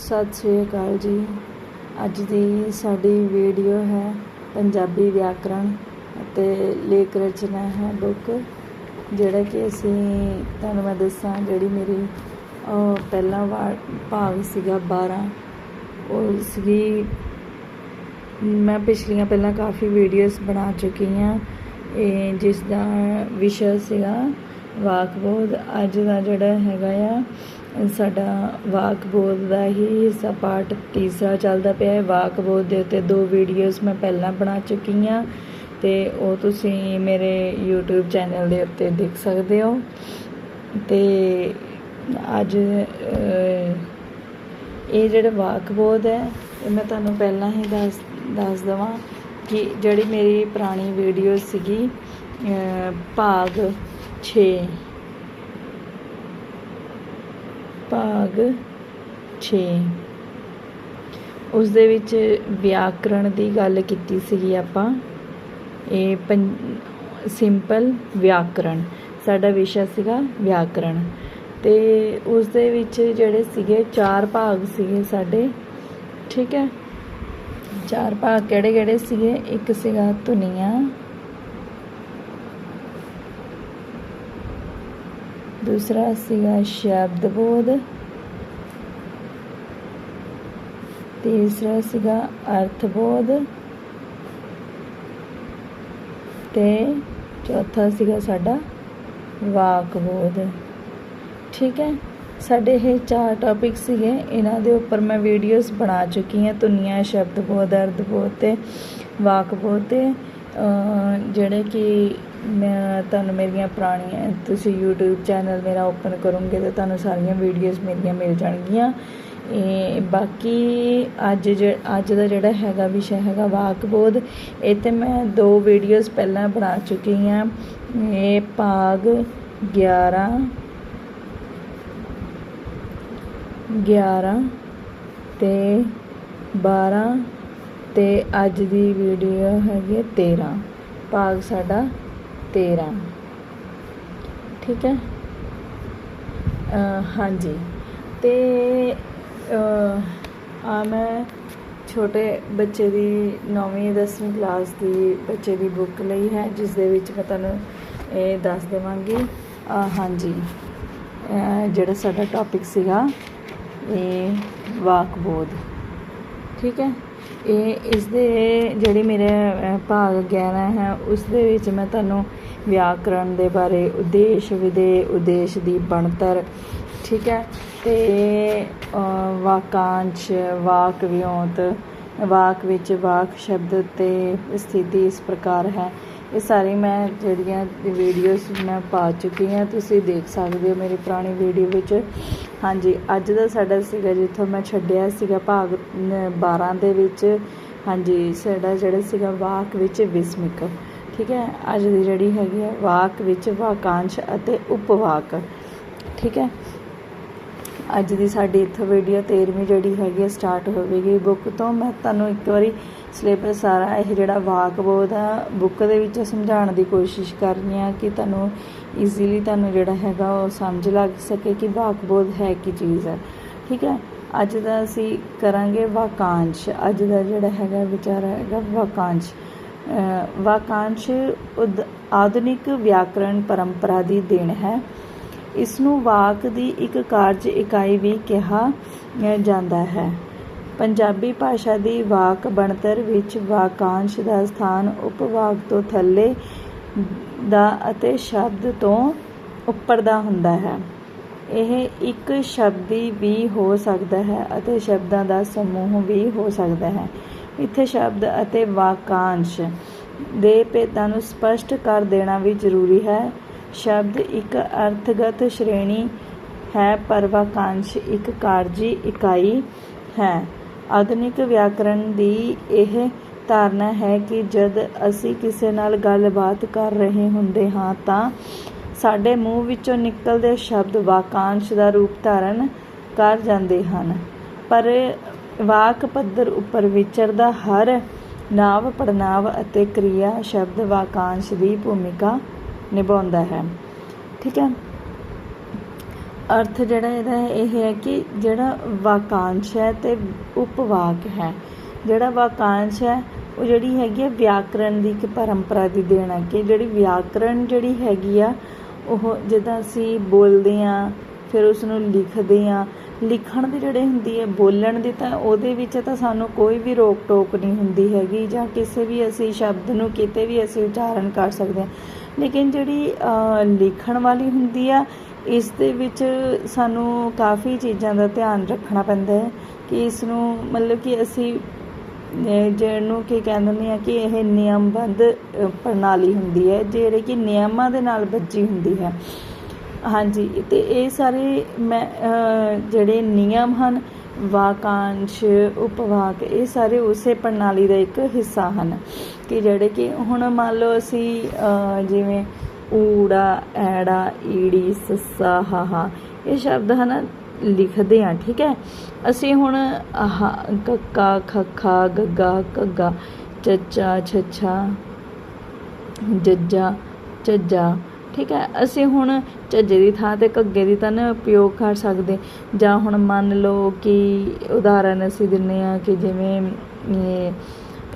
ਸਤਿ ਸ਼੍ਰੀ ਅਕਾਲ ਜੀ। ਅੱਜ ਦੀ ਸਾਡੀ ਵੀਡੀਓ ਹੈ ਪੰਜਾਬੀ ਵਿਆਕਰਣ ਅਤੇ ਲੇਖ ਰਚਨਾ ਹੈ ਬੁੱਕ ਜਿਹੜਾ ਕਿ ਅਸੀਂ ਤੁਹਾਨੂੰ ਮੈਂ ਦੱਸਾਂ ਜਿਹੜੀ ਮੇਰੀ ਅਹ, ਪਹਿਲਾ ਵਾ- ਭਾਗ ਸੀਗਾ 12 ਉਹ ਸੀਗੀ ਮੈਂ ਪਿਛਲੀਆਂ ਪਹਿਲਾਂ ਕਾਫੀ ਵੀਡੀਓਜ਼ ਬਣਾ ਚੁੱਕੀ ਹਾਂ। ਇਹ ਜਿਸ ਦਾ ਵਿਸ਼ਾ ਸੀਗਾ ਵਾਕਬੋਧ। ਅੱਜ ਦਾ ਜਿਹੜਾ ਹੈਗਾ ਆ ਸਾਡਾ ਵਾਕ ਵਾਕਬੋਧ ਦਾ ਹੀ ਹਿੱਸਾ ਪਾਠ ਤੀਸਰਾ ਚੱਲਦਾ ਪਿਆ ਹੈ। ਵਾਕਬੋਧ ਦੇ ਉੱਤੇ ਦੋ ਵੀਡੀਓਜ਼ ਮੈਂ ਪਹਿਲਾਂ ਬਣਾ ਚੁੱਕੀ ਹਾਂ ਤੇ ਉਹ ਤੁਸੀਂ ਮੇਰੇ YouTube ਚੈਨਲ ਦੇ ਉੱਤੇ ਦੇਖ ਸਕਦੇ ਹੋ। ਤੇ ਅੱਜ ਅਹ, ਇਹ ਜਿਹੜਾ ਵਾਕਬੋਧ ਹੈ ਇਹ ਮੈਂ ਤੁਹਾਨੂੰ ਪਹਿਲਾਂ ਹੀ ਦੱਸ ਦੱਸ ਦਵਾਂ ਕਿ ਜਿਹੜੀ ਮੇਰੀ ਪੁਰਾਣੀ ਵੀਡੀਓ ਸੀਗੀ ਭਾਗ 6 ਭਾਗ 6 ਉਸ ਦੇ ਵਿੱਚ ਵਿਆਕਰਣ ਦੀ ਗੱਲ ਕੀਤੀ ਸੀਗੀ ਆਪਾਂ। ਇਹ ਪੰ- ਸਿੰਪਲ ਵਿਆਕਰਣ। ਸਾਡਾ ਵਿਸ਼ਾ ਸੀਗਾ ਵਿਆਕਰਣ। ਤੇ ਉਸ ਦੇ ਵਿੱਚ ਜਿਹੜੇ ਸੀਗੇ, ਚਾਰ ਭਾਗ ਸੀਗੇ ਸਾਡੇ। ਠੀਕ ਹੈ? ਚਾਰ ਭਾਗ ਕਿਹੜੇ ਕਿਹੜੇ ਸੀਗੇ? ਇੱਕ ਸੀਗਾ ਧੁਨੀਆਂ ਦੂਸਰਾ ਸੀਗਾ ਸ਼ਬਦ ਬੋਧ। ਤੀਸਰਾ ਸੀਗਾ ਅਰਥ ਬੋਧ। ਤੇ ਚੌਥਾ ਸੀਗਾ ਸਾਡਾ ਵਾਕ ਬੋਧ। ਠੀਕ ਹੈ? ਸਾਡੇ ਇਹ ਚਾਰ ਟੌਪਿਕ ਸੀਗੇ। ਇਹਨਾਂ ਦੇ ਉੱਪਰ ਮੈਂ ਵੀਡੀਓਜ਼ ਬਣਾ ਚੁੱਕੀ ਹਾਂ। ਧੁਨੀਆਂ, ਸ਼ਬਦ ਬੋਧ, ਅਰਥ ਬੋਧ ਤੇ ਵਾਕ ਬੋਧ ਤੇ। ਜਿਹੜੇ ਕਿ ਮੈਂ ਤੁਹਾਨੂੰ ਮੇਰੀਆਂ ਪੁਰਾਣੀਆਂ, ਤੁਸੀਂ YouTube ਚੈਨਲ ਮੇਰਾ ਓਪਨ ਕਰੋਗੇ ਤਾਂ ਤੁਹਾਨੂੰ ਸਾਰੀਆਂ ਵੀਡੀਓਜ਼ ਮੇਰੀਆਂ ਮਿਲ ਜਾਣਗੀਆਂ। ਇਹ ਬਾਕੀ ਅੱਜ ਜ- ਅੱਜ ਦਾ ਜਿਹੜਾ ਹੈਗਾ ਵਿਸ਼ਾ ਹੈਗਾ ਵਾਕਬੋਧ, ਇਹ ਤੇ ਮੈਂ ਦੋ ਵੀਡੀਓਜ਼ ਪਹਿਲਾਂ ਬਣਾ ਚੁੱਕੀ ਹਾਂ। ਇਹ ਭਾਗ 11 11 ਤੇ 12 ਅਤੇ ਅੱਜ ਦੀ ਵੀਡੀਓ ਹੈਗੀ ਹੈ 13 ਭਾਗ ਸਾਡਾ 13 ਠੀਕ ਹੈ? ਹਾਂਜੀ। ਤੇ ਆ ਮੈਂ ਛੋਟੇ ਬੱਚੇ ਦੀ 9ਵੀਂ 10ਵੀਂ ਕਲਾਸ ਦੀ ਬੱਚੇ ਦੀ ਬੁੱਕ ਲਈ ਹੈ, ਜਿਸ ਦੇ ਵਿੱਚ ਮੈਂ ਤੁਹਾਨੂੰ ਇਹ ਦੱਸ ਦੇਵਾਂਗੀ। ਹਾਂਜੀ। ਜਿਹੜਾ ਸਾਡਾ ਟੌਪਿਕ ਸੀਗਾ, ਇਹ ਵਾਕਬੋਧ। ਠੀਕ ਹੈ? ਇਹ ਇਸ ਦੇ ਜਿਹੜੀ ਮੇਰੇ ਭਾਗ 11 ਹੈ ਉਸ ਦੇ ਵਿੱਚ ਮੈਂ ਤੁਹਾਨੂੰ ਵਿਆਕਰਣ ਦੇ ਬਾਰੇ ਉਦੇਸ਼ ਵਿਦੇ ਉਦੇਸ਼ ਦੀ ਬਣਤਰ ਠੀਕ ਹੈ? ਤੇ ਅਹ, ਵਾਕਾਂਸ਼ ਵਾਕ ਵਿਉਂਤ ਵਾਕ ਵਿੱਚ ਵਾਕ ਸ਼ਬਦ ਤੇ ਸਥਿਤੀ ਇਸ ਪ੍ਰਕਾਰ ਹੈ। ਇਹ ਸਾਰੀ ਮੈਂ ਜਿਹੜੀਆਂ ਵੀਡੀਓਜ਼ ਮੈਂ ਪਾ ਚੁੱਕੀ ਹਾਂ, ਤੁਸੀਂ ਦੇਖ ਸਕਦੇ ਹੋ ਮੇਰੀ ਪੁਰਾਣੀ ਵੀਡੀਓ ਵਿੱਚ। ਹਾਂਜੀ, ਅੱਜ ਦਾ ਸਾਡਾ ਸੀਗਾ ਜਿੱਥੋਂ ਮੈਂ ਛੱਡਿਆ ਸੀਗਾ ਭਾਗ ਨ- 12 ਦੇ ਵਿੱਚ। ਹਾਂਜੀ, ਸਾਡਾ ਜਿਹੜਾ ਸੀਗਾ ਵਾਕ ਵਿੱਚ ਵਿਸਮਿਕ। ਠੀਕ ਹੈ, ਅੱਜ ਦੀ ਜਿਹੜੀ ਹੈਗੀ ਹੈ ਵਾਕ ਵਿੱਚ ਵਾਕਾਂਸ਼ ਅਤੇ ਉਪਵਾਕ। ਠੀਕ ਹੈ, ਅੱਜ ਦੀ ਸਾਡੀ ਇੱਥੋਂ ਵੀਡੀਓ 13ਵੀਂ ਜਿਹੜੀ ਹੈਗੀ ਸਟਾਰਟ ਹੋਵੇਗੀ। ਬੁੱਕ ਤੋਂ ਮੈਂ ਤੁਹਾਨੂੰ ਇੱਕ ਵਾਰੀ ਸਿਲੇਬਸ ਸਾਰਾ ਇਹ ਜਿਹੜਾ ਵਾਕਬੋਧ ਆ ਬੁੱਕ ਦੇ ਵਿੱਚ ਸਮਝਾਉਣ ਦੀ ਕੋਸ਼ਿਸ਼ ਕਰ ਰਹੀ ਹਾਂ ਕਿ ਤੁਹਾਨੂੰ ਈਜ਼ੀਲੀ ਤੁਹਾਨੂੰ ਜਿਹੜਾ ਹੈਗਾ ਉਹ ਸਮਝ ਲੱਗ ਸਕੇ ਕਿ ਵਾਕ ਬੋਧ ਹੈ ਕੀ ਚੀਜ਼ ਹੈ ਠੀਕ ਹੈ? ਅੱਜ ਦਾ ਅਸੀਂ ਕਰਾਂਗੇ ਵਾਕਾਂਸ਼। ਅੱਜ ਦਾ ਜਿਹੜਾ ਹੈਗਾ ਵਿਚਾਰ ਹੈਗਾ ਵਾਕਾਂਸ਼। ਵਾਕਾਂਸ਼ ਉਦ- ਆਧੁਨਿਕ ਵਿਆਕਰਣ ਪਰੰਪਰਾ ਦੀ ਦੇਣ ਹੈ। ਇਸ ਨੂੰ ਵਾਕ ਦੀ ਇੱਕ ਕਾਰਜ ਇਕਾਈ ਵੀ ਕਿਹਾ ਜਾਂਦਾ ਹੈ। ਪੰਜਾਬੀ ਭਾਸ਼ਾ ਦੀ ਵਾਕ ਬਣਤਰ ਵਿੱਚ ਵਾਕਾਂਸ਼ ਦਾ ਸਥਾਨ ਉਪਵਾਕ ਤੋਂ ਥੱਲੇ ਦਾ ਅਤੇ ਸ਼ਬਦ ਤੋਂ ਉੱਪਰ ਦਾ ਹੁੰਦਾ ਹੈ। ਇਹ ਇੱਕ ਸ਼ਬਦੀ ਵੀ ਹੋ ਸਕਦਾ ਹੈ ਅਤੇ ਸ਼ਬਦਾਂ ਦਾ ਸਮੂਹ ਵੀ ਹੋ ਸਕਦਾ ਹੈ। ਇੱਥੇ ਸ਼ਬਦ ਅਤੇ ਵਾਕਾਂਸ਼ ਦੇ ਭੇਦਾਂ ਨੂੰ ਸਪਸ਼ਟ ਕਰ ਦੇਣਾ ਵੀ ਜ਼ਰੂਰੀ ਹੈ। ਸ਼ਬਦ ਇੱਕ ਅਰਥਗਤ ਸ਼੍ਰੇਣੀ ਹੈ ਪਰ ਵਾਕਾਂਸ਼ ਇੱਕ ਕਾਰਜੀ ਇਕਾਈ ਹੈ। ਆਧੁਨਿਕ ਵਿਆਕਰਣ ਦੀ ਇਹ ਧਾਰਨਾ ਹੈ ਕਿ ਜਦ ਅਸੀਂ ਕਿਸੇ ਨਾਲ ਗੱਲਬਾਤ ਕਰ ਰਹੇ ਹੁੰਦੇ ਹਾਂ ਤਾਂ ਸਾਡੇ ਮੂੰਹ ਵਿੱਚੋਂ ਨਿਕਲਦੇ ਸ਼ਬਦ ਵਾਕਾਂਸ਼ ਦਾ ਰੂਪ ਧਾਰਨ ਕਰ ਜਾਂਦੇ ਹਨ। ਪਰ ਵਾਕ ਪੱਧਰ ਉੱਪਰ ਵਿਚਰਦਾ ਹਰ ਨਾਵ ਪੜਨਾਵ ਅਤੇ ਕਿਰਿਆ ਸ਼ਬਦ ਵਾਕਾਂਸ਼ ਦੀ ਭੂਮਿਕਾ ਨਿਭਾਉਂਦਾ ਹੈ। ਠੀਕ ਹੈ। ਅਰਥ ਜਿਹੜਾ ਇਹਦਾ ਇਹ ਹੈ ਕਿ ਜਿਹੜਾ ਵਾਕਾਂਸ਼ ਹੈ ਤੇ ਉਪਵਾਕ ਹੈ। ਜਿਹੜਾ ਵਾਕਾਂਸ਼ ਹੈ, ਉਹ ਜਿਹੜੀ ਹੈਗੀ ਹੈ ਵਿਆਕਰਣ ਦੀ ਇੱਕ ਪਰੰਪਰਾ ਦੀ ਦੇਣ ਹੈ ਕਿ ਜਿਹੜੀ ਵਿਆਕਰਣ ਜਿਹੜੀ ਹੈਗੀ ਆ, ਉਹ ਜਿੱਦਾਂ ਅਸੀਂ ਬੋਲਦੇ ਆ, ਫਿਰ ਉਸ ਨੂੰ ਲਿਖਦੇ ਆ। ਲਿਖਣ ਦੀ ਜਿਹੜੇ ਹੁੰਦੀ ਹੈ, ਬੋਲਣ ਦੀ ਤਾਂ ਉਹਦੇ ਵਿੱਚ ਤਾਂ ਸਾਨੂੰ ਕੋਈ ਵੀ ਰੋਕ ਟੋਕ ਨਹੀਂ ਹੁੰਦੀ ਹੈਗੀ ਜਾਂ ਕਿਸੇ ਵੀ ਅਸੀਂ ਸ਼ਬਦ ਨੂੰ ਕਿਤੇ ਵੀ ਅਸੀਂ ਉਚਾਰਨ ਕਰ ਸਕਦੇ ਹਾਂ। ਲੇਕਿਨ ਜਿਹੜੀ ਲਿਖਣ ਵਾਲੀ ਹੁੰਦੀ ਆ ਇਸ ਦੇ ਵਿੱਚ ਸਾਨੂੰ ਕਾਫੀ ਚੀਜ਼ਾਂ ਦਾ ਧਿਆਨ ਰੱਖਣਾ ਪੈਂਦਾ ਹੈ ਕਿ ਇਸ ਨੂੰ ਮਤਲਬ ਕਿ ਅਸੀਂ ਜਿਹਨੂੰ ਕੀ ਕਹਿੰਦੇ ਨੇ ਆ ਕਿ ਇਹ ਨਿਯਮਬੱਧ ਪ੍ਰਣਾਲੀ ਹੁੰਦੀ ਹੈ, ਜਿਹੜੇ ਕਿ ਨਿਯਮਾਂ ਦੇ ਨਾਲ ਬੱਝੀ ਹੁੰਦੀ ਹੈ। ਹਾਂਜੀ, ਤੇ ਇਹ ਸਾਰੇ ਮੈਂ ਜਿਹੜੇ ਨਿਯਮ ਹਨ, ਵਾਕਾਂਸ਼, ਉਪਵਾਕ, ਇਹ ਸਾਰੇ ਉਸੇ ਪ੍ਰਣਾਲੀ ਦਾ ਇੱਕ ਹਿੱਸਾ ਹਨ। ਕਿ ਜਿਹੜੇ ਕਿ ਹੁਣ ਮੰਨ ਲਓ ਅਸੀਂ ਜਿਵੇਂ ਊੜਾ, ਐੜਾ, ਈੜੀ, ਸੱਸਾ, ਹਾਹਾ। ਇਹ ਸ਼ਬਦ ਹਨ ਲਿਖਦੇ ਆ, ਠੀਕ ਹੈ? ਅਸੀਂ ਹੁਣ ਆਹ ਕੱਕਾ, ਖੱਖਾ, ਗੱਗਾ ਕੱਗਾ ਚੱਚਾ, ਛੱਛਾ, ਜੱਜਾ, ਝੱਜਾ, ਠੀਕ ਹੈ? ਅਸੀਂ ਹੁਣ ਝੱਜੇ ਦੀ ਥਾਂ ਤੇ ਘੱਗੇ ਦੀ ਤਾਂ ਨਾ ਉਪਯੋਗ ਕਰ ਸਕਦੇ। ਜਾਂ ਹੁਣ ਮੰਨ ਲਓ ਕਿ ਉਦਾਹਰਨ ਅਸੀਂ ਦਿੰਨੇ ਆ ਕਿ ਜਿਵੇਂ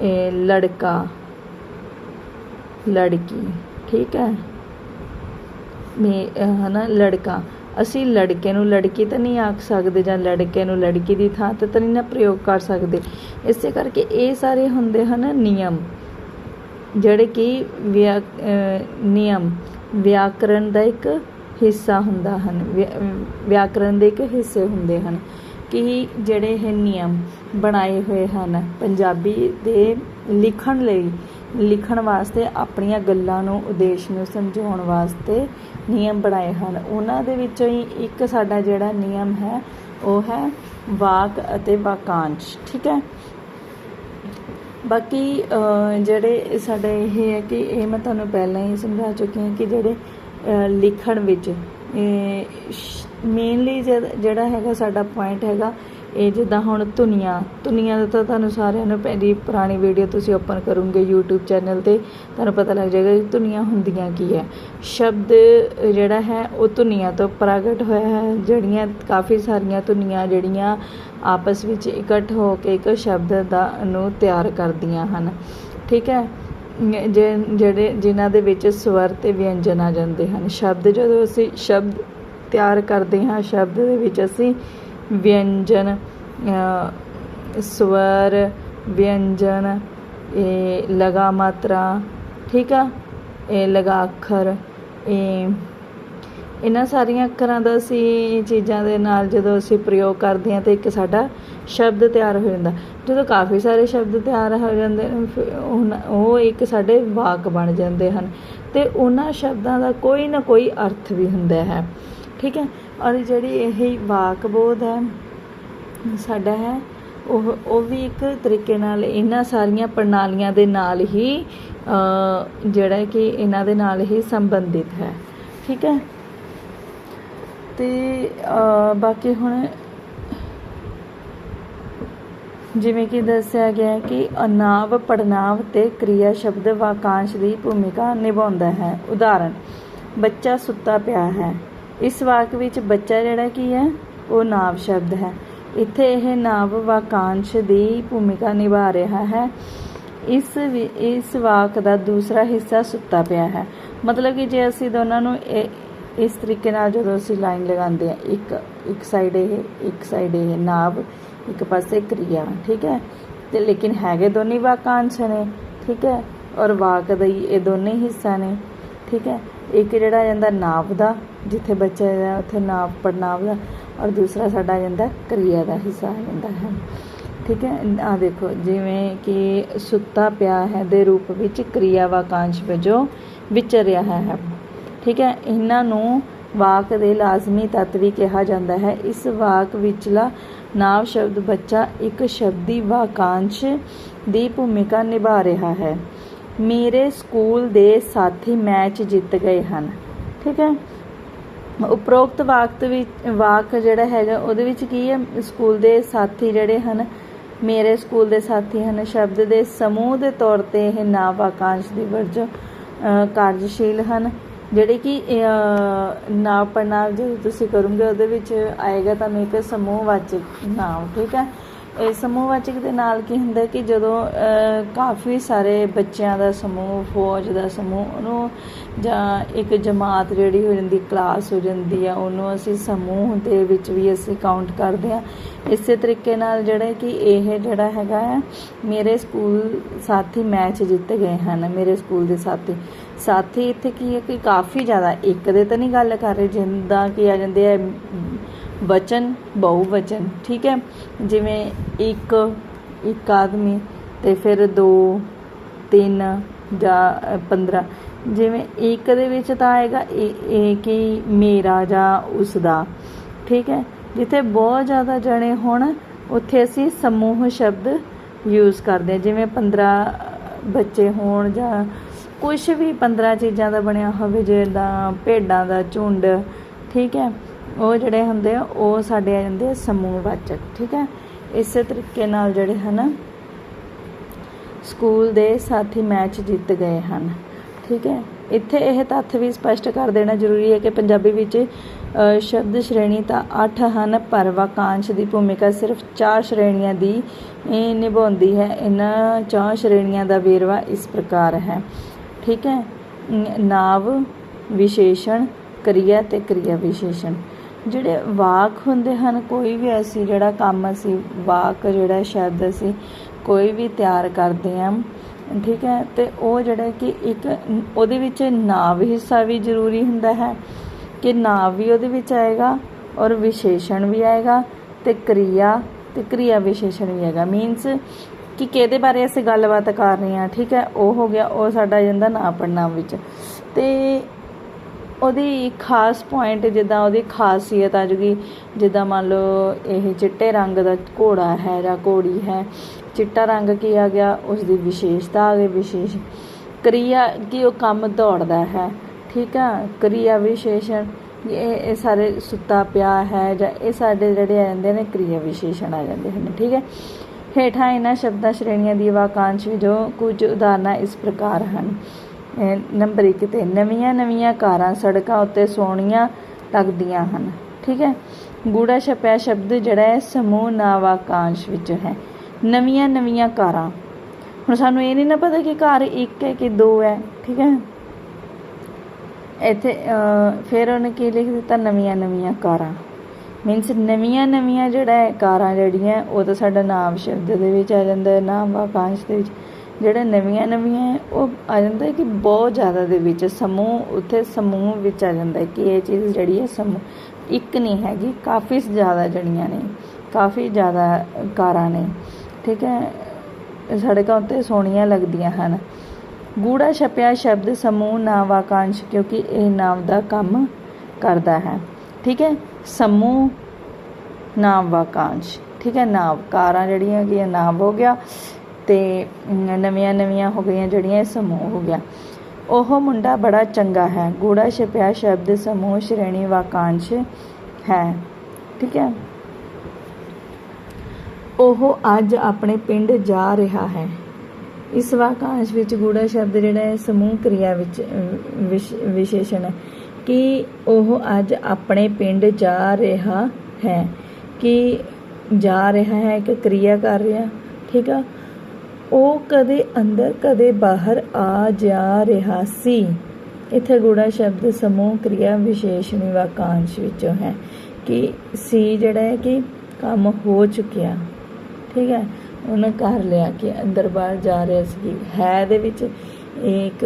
ਇਹ ਲੜਕਾ, ਲੜਕੀ, ਠੀਕ ਹੈ? ਮੇ ਨਾ ਲੜਕਾ। ਅਸੀਂ ਲੜਕੇ ਨੂੰ ਲੜਕੀ ਤਾਂ ਨਹੀਂ ਆਖ ਸਕਦੇ ਜਾਂ ਲੜਕੇ ਨੂੰ ਲੜਕੀ ਦੀ ਥਾਂ ਤੇ ਤਾਂ ਨਹੀਂ ਨਾ ਪ੍ਰਯੋਗ ਕਰ ਸਕਦੇ। ਇਸੇ ਕਰਕੇ ਇਹ ਸਾਰੇ ਹੁੰਦੇ ਹਨ ਨਿਯਮ, ਜਿਹੜੇ ਕਿ ਵਿਆ ਨਿਯਮ ਵਿਆਕਰਣ ਦਾ ਇੱਕ ਹਿੱਸਾ ਹੁੰਦਾ ਹਨ, ਵਿਆ- ਵਿਆਕਰਣ ਦੇ ਇੱਕ ਹਿੱਸੇ ਹੁੰਦੇ ਹਨ ਕਿ ਜਿਹੜੇ ਇਹ ਨਿਯਮ ਬਣਾਏ ਹੋਏ ਹਨ ਪੰਜਾਬੀ ਦੇ ਲਿਖਣ ਲਈ, ਲਿਖਣ ਵਾਸਤੇ, ਆਪਣੀਆਂ ਗੱਲਾਂ ਨੂੰ, ਉਦੇਸ਼ ਨੂੰ ਸਮਝਾਉਣ ਵਾਸਤੇ ਨਿਯਮ ਬਣਾਏ ਹਨ। ਉਹਨਾਂ ਦੇ ਵਿੱਚੋਂ ਹੀ ਇੱਕ ਸਾਡਾ ਜਿਹੜਾ ਨਿਯਮ ਹੈ, ਉਹ ਹੈ ਵਾਕ ਅਤੇ ਵਾਕਾਂਸ਼, ਠੀਕ ਹੈ? ਬਾਕੀ ਜਿਹੜੇ ਸਾਡੇ ਇਹ ਹੈ ਕਿ ਇਹ ਮੈਂ ਤੁਹਾਨੂੰ ਪਹਿਲਾਂ ਹੀ ਸਮਝਾ ਚੁੱਕੀ ਹਾਂ ਕਿ ਜਿਹੜੇ ਲਿਖਣ ਵਿੱਚ ਮੇਨਲੀ ਜਿਹੜਾ ਹੈਗਾ ਸਾਡਾ ਪੁਆਇੰਟ ਹੈਗਾ ਇਹ ਜਿੱਦਾਂ ਹੁਣ ਧੁਨੀਆਂ ਧੁਨੀਆਂ ਦਾ ਤਾਂ ਤੁਹਾਨੂੰ ਸਾਰਿਆਂ ਨੂੰ ਪਹਿਲੀ ਪੁਰਾਣੀ ਵੀਡੀਓ ਤੁਸੀਂ ਓਪਨ ਕਰੋਗੇ YouTube ਚੈਨਲ ਤੇ, ਤੁਹਾਨੂੰ ਪਤਾ ਲੱਗ ਜਾਏਗਾ ਕਿ ਧੁਨੀਆਂ ਹੁੰਦੀਆਂ ਕੀ ਹੈ। ਸ਼ਬਦ ਜਿਹੜਾ ਹੈ, ਉਹ ਧੁਨੀਆਂ ਤੋਂ ਪ੍ਰਗਟ ਹੋਇਆ ਹੈ, ਜਿਹੜੀਆਂ ਕਾਫੀ ਸਾਰੀਆਂ ਧੁਨੀਆਂ ਜਿਹੜੀਆਂ ਆਪਸ ਵਿੱਚ ਇਕੱਠ ਹੋ ਕੇ ਇੱਕ ਸ਼ਬਦ ਦਾ ਨੂੰ ਤਿਆਰ ਕਰਦੀਆਂ ਹਨ। ਠੀਕ ਹੈ? ਜਿਹੜੇ, ਜਿਨ੍ਹਾਂ ਦੇ ਵਿੱਚ ਸਵਰ ਤੇ ਵਿਅੰਜਨ ਆ ਜਾਂਦੇ ਹਨ। ਸ਼ਬਦ ਜਦੋਂ ਅਸੀਂ, ਸ਼ਬਦ ਤਿਆਰ ਕਰਦੇ ਹਾਂ, ਸ਼ਬਦ ਦੇ ਵਿੱਚ ਅਸੀਂ ਵਿਅੰਜਨ ਸਵਰ, ਵਿਅੰਜਨ, ਇਹ ਲਗਾ ਮਾਤਰਾ, ਠੀਕ ਆ? ਇਹ ਲਗਾ ਅੱਖਰ, ਇਹ ਇਹਨਾਂ ਸਾਰੀਆਂ ਅੱਖਰਾਂ ਦਾ ਅਸੀਂ ਚੀਜ਼ਾਂ ਦੇ ਨਾਲ ਜਦੋਂ ਅਸੀਂ ਪ੍ਰਯੋਗ ਕਰਦੇ ਹਾਂ ਤਾਂ ਇੱਕ ਸਾਡਾ ਸ਼ਬਦ ਤਿਆਰ ਹੋ ਜਾਂਦਾ। ਜਦੋਂ ਕਾਫੀ ਸਾਰੇ ਸ਼ਬਦ ਤਿਆਰ ਹੋ ਜਾਂਦੇ ਫਿਰ ਉਹਨਾਂ- ਉਹ ਇੱਕ ਸਾਡੇ ਵਾਕ ਬਣ ਜਾਂਦੇ ਹਨ। ਤੇ ਉਹਨਾਂ ਸ਼ਬਦਾਂ ਦਾ ਕੋਈ ਨਾ ਕੋਈ ਅਰਥ ਵੀ ਹੁੰਦਾ ਹੈ। ਠੀਕ ਹੈ? ਔਰ ਜਿਹੜੀ ਇਹ ਵਾਕ ਬੋਧ ਹੈ, ਸਾਡਾ ਹੈ, ਉਹ ਉਹ ਵੀ ਇੱਕ ਤਰੀਕੇ ਨਾਲ ਇਹਨਾਂ ਸਾਰੀਆਂ ਪ੍ਰਣਾਲੀਆਂ ਦੇ ਨਾਲ ਹੀ ਜਿਹੜਾ ਕਿ ਇਹਨਾਂ ਦੇ ਨਾਲ ਹੀ ਸੰਬੰਧਿਤ ਹੈ। ਠੀਕ ਹੈ? ਤੇ ਬਾਕੀ ਹੁਣ ਜਿਵੇਂ ਕਿ ਦੱਸਿਆ ਗਿਆ ਕਿ ਅਨਾਵ ਪੜਨਾਵ ਤੇ ਕਿਰਿਆ ਸ਼ਬਦ ਵਾਕਾਂਸ਼ ਦੀ ਭੂਮਿਕਾ ਨਿਭਾਉਂਦਾ ਹੈ। ਉਦਾਹਰਨ, ਬੱਚਾ ਸੁੱਤਾ ਪਿਆ ਹੈ। ਇਸ ਵਾਕ ਵਿੱਚ ਬੱਚਾ ਜਿਹੜਾ ਕੀ ਹੈ, ਉਹ ਨਾਵ ਸ਼ਬਦ ਹੈ। ਇੱਥੇ ਇਹ ਨਾਵ ਵਾਕਾਂਸ਼ ਦੀ ਭੂਮਿਕਾ ਨਿਭਾ ਰਿਹਾ ਹੈ। ਇਸ ਵਿ- ਇਸ ਵਾਕ ਦਾ ਦੂਸਰਾ ਹਿੱਸਾ ਸੁੱਤਾ ਪਿਆ ਹੈ। ਮਤਲਬ ਕਿ ਜੇ ਅਸੀਂ ਦੋਨਾਂ ਨੂੰ ਇਹ- ਇਸ ਤਰੀਕੇ ਨਾਲ ਜਦੋਂ ਅਸੀਂ ਲਾਈਨ ਲਗਾਉਂਦੇ ਆ ਇੱਕ ਇੱਕ ਸਾਈਡ ਇਹ, ਇੱਕ ਸਾਈਡ ਇਹ ਨਾਵ, ਇੱਕ ਪਾਸੇ ਕ੍ਰਿਆ, ਠੀਕ ਹੈ? ਤੇ ਲੇਕਿਨ ਹੈਗੇ ਦੋਨੇ ਵਾਕਾਂਸ਼ ਨੇ, ਠੀਕ ਹੈ? ਔਰ ਵਾਕ ਦਾ ਹੀ ਇਹ ਦੋਨੇ ਹਿੱਸਾ ਨੇ, ਠੀਕ ਹੈ? ਇੱਕ ਜਿਹੜਾ ਆ ਜਾਂਦਾ ਨਾਵ ਦਾ, ਜਿੱਥੇ ਬੱਚਾ ਹੈ ਉੱਥੇ ਨਾਵ ਪੜਨਾਵ ਦਾ, ਔਰ ਦੂਸਰਾ ਸਾਡਾ ਆ ਜਾਂਦਾ ਕਿਰਿਆ ਦਾ ਹਿੱਸਾ ਆ ਜਾਂਦਾ ਹੈ। ਠੀਕ ਹੈ? ਆ ਦੇਖੋ, ਜਿਵੇਂ ਕਿ ਸੁੱਤਾ ਪਿਆ ਹੈ ਦੇ ਰੂਪ ਵਿੱਚ ਕਿਰਿਆ ਵਾਕਾਂਸ਼ ਵਜੋਂ ਵਿਚਰ ਰਿਹਾ ਹੈ। ਠੀਕ ਹੈ? ਇਹਨਾਂ ਨੂੰ ਵਾਕ ਦੇ ਲਾਜ਼ਮੀ ਤੱਤ ਵੀ ਕਿਹਾ ਜਾਂਦਾ ਹੈ। ਇਸ ਵਾਕ ਵਿਚਲਾ ਨਾਵ ਸ਼ਬਦ ਬੱਚਾ ਇੱਕ ਸ਼ਬਦੀ ਵਾਕਾਂਸ਼ ਦੀ ਭੂਮਿਕਾ ਨਿਭਾ ਰਿਹਾ ਹੈ। ਮੇਰੇ ਸਕੂਲ ਦੇ ਸਾਥੀ ਮੈਚ ਜਿੱਤ ਗਏ ਹਨ। ਠੀਕ ਹੈ? ਉਪਰੋਕਤ ਵਾਕ ਵਿੱਚ ਵਾਕ ਜਿਹੜਾ ਹੈਗਾ ਉਹਦੇ ਵਿੱਚ ਕੀ ਹੈ? ਸਕੂਲ ਦੇ ਸਾਥੀ ਜਿਹੜੇ ਹਨ ਮੇਰੇ ਸਕੂਲ ਦੇ ਸਾਥੀ ਹਨ ਸ਼ਬਦ ਦੇ ਸਮੂਹ ਦੇ ਤੌਰ ਤੇ ਇਹ ਨਾਮ ਵਾਕਾਂਸ਼ ਦੀ ਵਰਜੋਂ ਕਾਰਜਸ਼ੀਲ ਹਨ। ਜਿਹੜੇ ਕਿ ਅਹ, ਨਾਮ ਪੜਨਾਮ ਜਦੋਂ ਤੁਸੀਂ ਕਰੋਗੇ ਉਹਦੇ ਵਿੱਚ ਆਏਗਾ ਤੁਹਾਨੂੰ ਇੱਕ ਸਮੂਹ ਵਾਚਕ ਨਾਮ ਠੀਕ ਹੈ? ਸਮੂਹਵਾਚਕ ਦੇ ਨਾਲ ਕੀ ਹੁੰਦਾ ਕਿ ਜਦੋਂ ਕਾਫੀ ਸਾਰੇ ਬੱਚਿਆਂ ਦਾ ਸਮੂਹ, ਫੌਜ ਦਾ ਸਮੂਹ, ਉਹਨੂੰ ਜਾਂ ਇੱਕ ਜਮਾਤ ਜਿਹੜੀ ਹੋ ਜਾਂਦੀ ਕਲਾਸ ਹੋ ਜਾਂਦੀ ਆ, ਉਹਨੂੰ ਅਸੀਂ ਸਮੂਹ ਦੇ ਵਿੱਚ ਵੀ ਅਸੀਂ ਕਾਊਂਟ ਕਰਦੇ ਆ। ਇਸੇ ਤਰੀਕੇ ਨਾਲ ਜਿਹੜਾ ਕਿ ਇਹ ਜਿਹੜਾ ਹੈਗਾ ਹੈ, ਮੇਰੇ ਸਕੂਲ ਸਾਥੀ ਮੈਚ ਜਿੱਤ ਗਏ ਹਨ, ਮੇਰੇ ਸਕੂਲ ਦੇ ਸਾਥੀ। ਸਾਥੀ ਇੱਥੇ ਕੀ ਹੈ ਕਿ ਕਾਫੀ ਜ਼ਿਆਦਾ, ਇੱਕ ਦੇ ਤਾਂ ਨਹੀਂ ਗੱਲ ਕਰ ਰਹੇ, ਜਿੰਦਾ ਕਿ ਆ ਜਾਂਦੇ ਆ ਵਚਨ, ਬਹੁਵਚਨ, ਠੀਕ ਹੈ? ਜਿਵੇਂ ਇੱਕ ਇੱਕ ਆਦਮੀ ਤੇ ਫਿਰ ਦੋ, ਤਿੰਨ ਜਾਂ 15 ਜਿਵੇਂ ਇੱਕ ਦੇ ਵਿੱਚ ਤਾਂ ਆਏਗਾ ਇਹ ਕਿ ਮੇਰਾ ਜਾਂ ਉਸ ਦਾ ਠੀਕ ਹੈ? ਜਿੱਥੇ ਬਹੁਤ ਜ਼ਿਆਦਾ ਜਣੇ ਹੋਣ, ਉੱਥੇ ਅਸੀਂ ਸਮੂਹ ਸ਼ਬਦ ਯੂਜ਼ ਕਰਦੇ ਹਾਂ। ਜਿਵੇਂ 15 ਬੱਚੇ ਹੋਣ ਜਾਂ ਕੁਝ ਵੀ 15 ਚੀਜ਼ਾਂ ਦਾ ਬਣਿਆ ਹੋਵੇ, ਜਿੱਦਾਂ ਭੇਡਾਂ ਦਾ ਝੁੰਡ, ਠੀਕ ਹੈ? ਉਹ ਜਿਹੜੇ ਹੁੰਦੇ ਆ, ਉਹ ਸਾਡੇ ਆ ਜਾਂਦੇ ਆ ਸਮੂਹ ਵਾਚਕ, ਠੀਕ ਹੈ? ਇਸੇ ਤਰੀਕੇ ਨਾਲ ਜਿਹੜੇ ਹਨ, ਸਕੂਲ ਦੇ ਸਾਥੀ ਮੈਚ ਜਿੱਤ ਗਏ ਹਨ, ਠੀਕ ਹੈ? ਇੱਥੇ ਇਹ ਤੱਥ ਵੀ ਸਪਸ਼ਟ ਕਰ ਦੇਣਾ ਜ਼ਰੂਰੀ ਹੈ ਕਿ ਪੰਜਾਬੀ ਵਿੱਚ ਸ਼ਬਦ ਸ਼੍ਰੇਣੀ ਤਾਂ 8 ਹਨ, ਪਰ ਵਾਕਾਂਸ਼ ਦੀ ਭੂਮਿਕਾ ਸਿਰਫ 4 ਸ਼੍ਰੇਣੀਆਂ ਦੀ ਨਿਭਾਉਂਦੀ ਹੈ। ਇਹਨਾਂ ਚਾਰ ਸ਼੍ਰੇਣੀਆਂ ਦਾ ਵੇਰਵਾ ਇਸ ਪ੍ਰਕਾਰ ਹੈ, ਠੀਕ ਹੈ? ਨਾਵ, ਵਿਸ਼ੇਸ਼ਣ, ਕਿਰਿਆ ਤੇ ਕਿਰਿਆ ਵਿਸ਼ੇਸ਼ਣ। ਜਿਹੜੇ ਵਾਕ ਹੁੰਦੇ ਹਨ, ਕੋਈ ਵੀ ਅਸੀਂ ਜਿਹੜਾ ਕੰਮ ਅਸੀਂ, ਵਾਕ ਜਿਹੜਾ ਸ਼ਬਦ ਅਸੀਂ ਕੋਈ ਵੀ ਤਿਆਰ ਕਰਦੇ ਹਾਂ, ਠੀਕ ਹੈ, ਤੇ ਉਹ ਜਿਹੜਾ ਕਿ ਇੱਕ ਉਹਦੇ ਵਿੱਚ ਨਾਵ ਹਿੱਸਾ ਵੀ ਜ਼ਰੂਰੀ ਹੁੰਦਾ ਹੈ, ਕਿ ਨਾਵ ਵੀ ਉਹਦੇ ਵਿੱਚ ਆਏਗਾ ਔਰ ਵਿਸ਼ੇਸ਼ਣ ਵੀ ਆਏਗਾ ਤੇ ਕਿਰਿਆ ਤੇ ਕਿਰਿਆ ਵਿਸ਼ੇਸ਼ਣ ਵੀ ਆਏਗਾ ਮੀਨਸ ਕਿ ਕਿਹਦੇ ਬਾਰੇ ਅਸੀਂ ਗੱਲਬਾਤ ਕਰ ਰਹੇ ਹਾਂ, ਠੀਕ ਹੈ, ਉਹ ਹੋ ਗਿਆ, ਉਹ ਸਾਡਾ ਆ ਜਾਂਦਾ ਨਾ ਪੜਨਾਮ ਵਿੱਚ। ਤੇ ਉਹਦੀ ਖਾਸ ਪੁਆਇੰਟ ਜਿੱਦਾਂ ਉਹਦੀ ਖਾਸੀਅਤ ਆ ਜੂਗੀ, ਜਿੱਦਾਂ ਮੰਨ ਲਓ ਇਹ ਚਿੱਟੇ ਰੰਗ ਦਾ ਘੋੜਾ ਹੈ ਜਾਂ ਘੋੜੀ ਹੈ, ਚਿੱਟਾ ਰੰਗ ਕੀ ਆ ਗਿਆ? ਉਸ ਦੀ ਵਿਸ਼ੇਸ਼ਤਾ ਆ ਗਈ, ਵਿਸ਼ੇਸ਼ ਕਿਰਿਆ ਕਿ ਉਹ ਕੰਮ ਦੌੜਦਾ ਹੈ, ਠੀਕ ਆ? ਕਿਰਿਆ ਵਿਸ਼ੇਸ਼ਣ ਇਹ ਇਹ ਸਾਰੇ ਸੁੱਤਾ ਪਿਆ ਹੈ ਜਾਂ ਇਹ ਸਾਡੇ ਜਿਹੜੇ ਆ ਜਾਂਦੇ ਨੇ ਕਿਰਿਆ ਵਿਸ਼ੇਸ਼ਣ ਆ ਜਾਂਦੇ ਹਨ, ਠੀਕ ਹੈ? ਹੇਠਾਂ ਇਹਨਾਂ ਸ਼ਬਦਾਂ ਸ਼੍ਰੇਣੀਆਂ ਦੀ ਵਾਕਾਂਸ਼ ਵੀ ਜੋ ਕੁਝ ਉਦਾਹਰਨਾਂ ਇਸ ਪ੍ਰਕਾਰ ਹਨ। ਨੰਬਰ 1 ਤੇ ਨਵੀਆਂ ਨਵੀਆਂ ਕਾਰਾਂ, ਸੜਕਾਂ ਉੱਤੇ ਸੋਹਣੀਆਂ ਲੱਗਦੀਆਂ ਹਨ। ਠੀਕ ਹੈ? ਗੂੜਾ ਛਪਿਆ ਸ਼ਬਦ ਜਿਹੜਾ ਹੈ, ਸਮੂਹ ਨਾ ਵਿੱਚ ਹੈ। ਨਵੀਆਂ ਨਵੀਆਂ ਕਾਰਾਂ। ਹੁਣ ਸਾਨੂੰ ਇਹ ਨਹੀਂ ਨਾ ਪਤਾ ਕਿ ਕਾਰ ਇੱਕ ਹੈ ਕਿ ਦੋ ਹੈ। ਠੀਕ ਹੈ? ਇੱਥੇ ਫਿਰ ਉਹਨੇ ਕੀ ਲਿਖ ਦਿੱਤਾ? ਨਵੀਆਂ ਨਵੀਆਂ ਕਾਰਾਂ। ਮੀਨਸ ਨਵੀਆਂ ਨਵੀਆਂ ਜਿਹੜਾ ਹੈ, ਕਾਰਾਂ ਜਿਹੜੀਆਂ, ਉਹ ਤਾਂ ਸਾਡਾ ਨਾਮ ਸ਼ਬਦ ਦੇ ਵਿੱਚ ਆ ਜਾਂਦਾ ਹੈ ਨਾਮ ਵਾਕਾਂਸ਼ ਦੇ ਵਿੱਚ। ਜਿਹੜਾ ਨਵੀਆਂ ਨਵੀਆਂ ਉਹ ਆ ਜਾਂਦਾ ਕਿ ਬਹੁਤ ਜ਼ਿਆਦਾ ਦੇ ਵਿੱਚ ਸਮੂਹ, ਉੱਥੇ ਸਮੂਹ ਵਿੱਚ ਆ ਜਾਂਦਾ ਕਿ ਇਹ ਚੀਜ਼ ਜਿਹੜੀ ਹੈ ਸਮੂਹ ਇੱਕ ਨਹੀਂ ਹੈਗੀ, ਕਾਫੀ ਜ਼ਿਆਦਾ ਜਣੀਆਂ ਨੇ, ਕਾਫੀ ਜ਼ਿਆਦਾ ਕਾਰਾਂ ਨੇ, ਠੀਕ ਹੈ? ਸੜਕਾਂ ਉੱਤੇ ਸੋਹਣੀਆਂ ਲੱਗਦੀਆਂ ਹਨ। ਗੂੜਾ ਛਪਿਆ ਸ਼ਬਦ ਸਮੂਹ ਨਾਮ ਵਾਕਾਂਸ਼ ਕਿਉਂਕਿ ਇਹ ਨਾਮ ਦਾ ਕੰਮ ਕਰਦਾ ਹੈ। ਠੀਕ ਹੈ? ਸਮੂਹ ਨਾਮ ਵਾਕਾਂਸ਼ ਠੀਕ ਹੈ? ਨਾਵ, ਕਾਰਾਂ ਜਿਹੜੀਆਂ ਕਿ ਨਾਵ ਹੋ ਗਿਆ। ਤੇ ਨਵੀਆਂ ਨਵੀਆਂ ਹੋ ਗਈਆਂ ਜਿਹੜੀਆਂ ਇਹ ਸਮੂਹ ਹੋ ਗਿਆ। ਉਹ ਮੁੰਡਾ ਬੜਾ ਚੰਗਾ ਹੈ। ਗੂੜਾ ਛਪਿਆ ਸ਼ਬਦ ਸਮੂਹ ਸ਼੍ਰੇਣੀ ਵਾਕਾਂਸ਼ ਹੈ। ਠੀਕ ਹੈ? ਉਹ ਅੱਜ ਆਪਣੇ ਪਿੰਡ ਜਾ ਰਿਹਾ ਹੈ। ਇਸ ਵਾਕਾਂਸ਼ ਵਿੱਚ ਗੂੜਾ ਸ਼ਬਦ ਜਿਹੜਾ ਹੈ, ਸਮੂਹ ਕਿਰਿਆ ਵਿੱਚ ਵਿਸ਼- ਵਿਸ਼ੇਸ਼ਣ ਹੈ ਕਿ ਉਹ ਅੱਜ ਆਪਣੇ ਪਿੰਡ ਜਾ ਰਿਹਾ ਹੈ। ਕਿ ਜਾ ਰਿਹਾ ਹੈ ਕਿ ਕਿਰਿਆ ਕਰ ਰਿਹਾ। ਠੀਕ ਆ? ਉਹ ਕਦੇ ਅੰਦਰ, ਕਦੇ ਬਾਹਰ ਆ ਜਾ ਰਿਹਾ ਸੀ। ਇੱਥੇ ਗੂੜਾ ਸ਼ਬਦ ਸਮੂਹ ਕਿਰਿਆ ਵਿਸ਼ੇਸ਼ਣੀ ਵਾਕਾਂਸ਼ ਵਿੱਚੋਂ ਹੈ ਕਿ ਸੀ ਜਿਹੜਾ ਹੈ ਕਿ ਕੰਮ ਹੋ ਚੁੱਕਿਆ। ਠੀਕ ਹੈ? ਉਹਨੇ ਕਰ ਲਿਆ ਕਿ ਅੰਦਰ ਬਾਹਰ ਜਾ ਰਿਹਾ ਸੀ। ਹੈ ਦੇ ਵਿੱਚ ਇੱਕ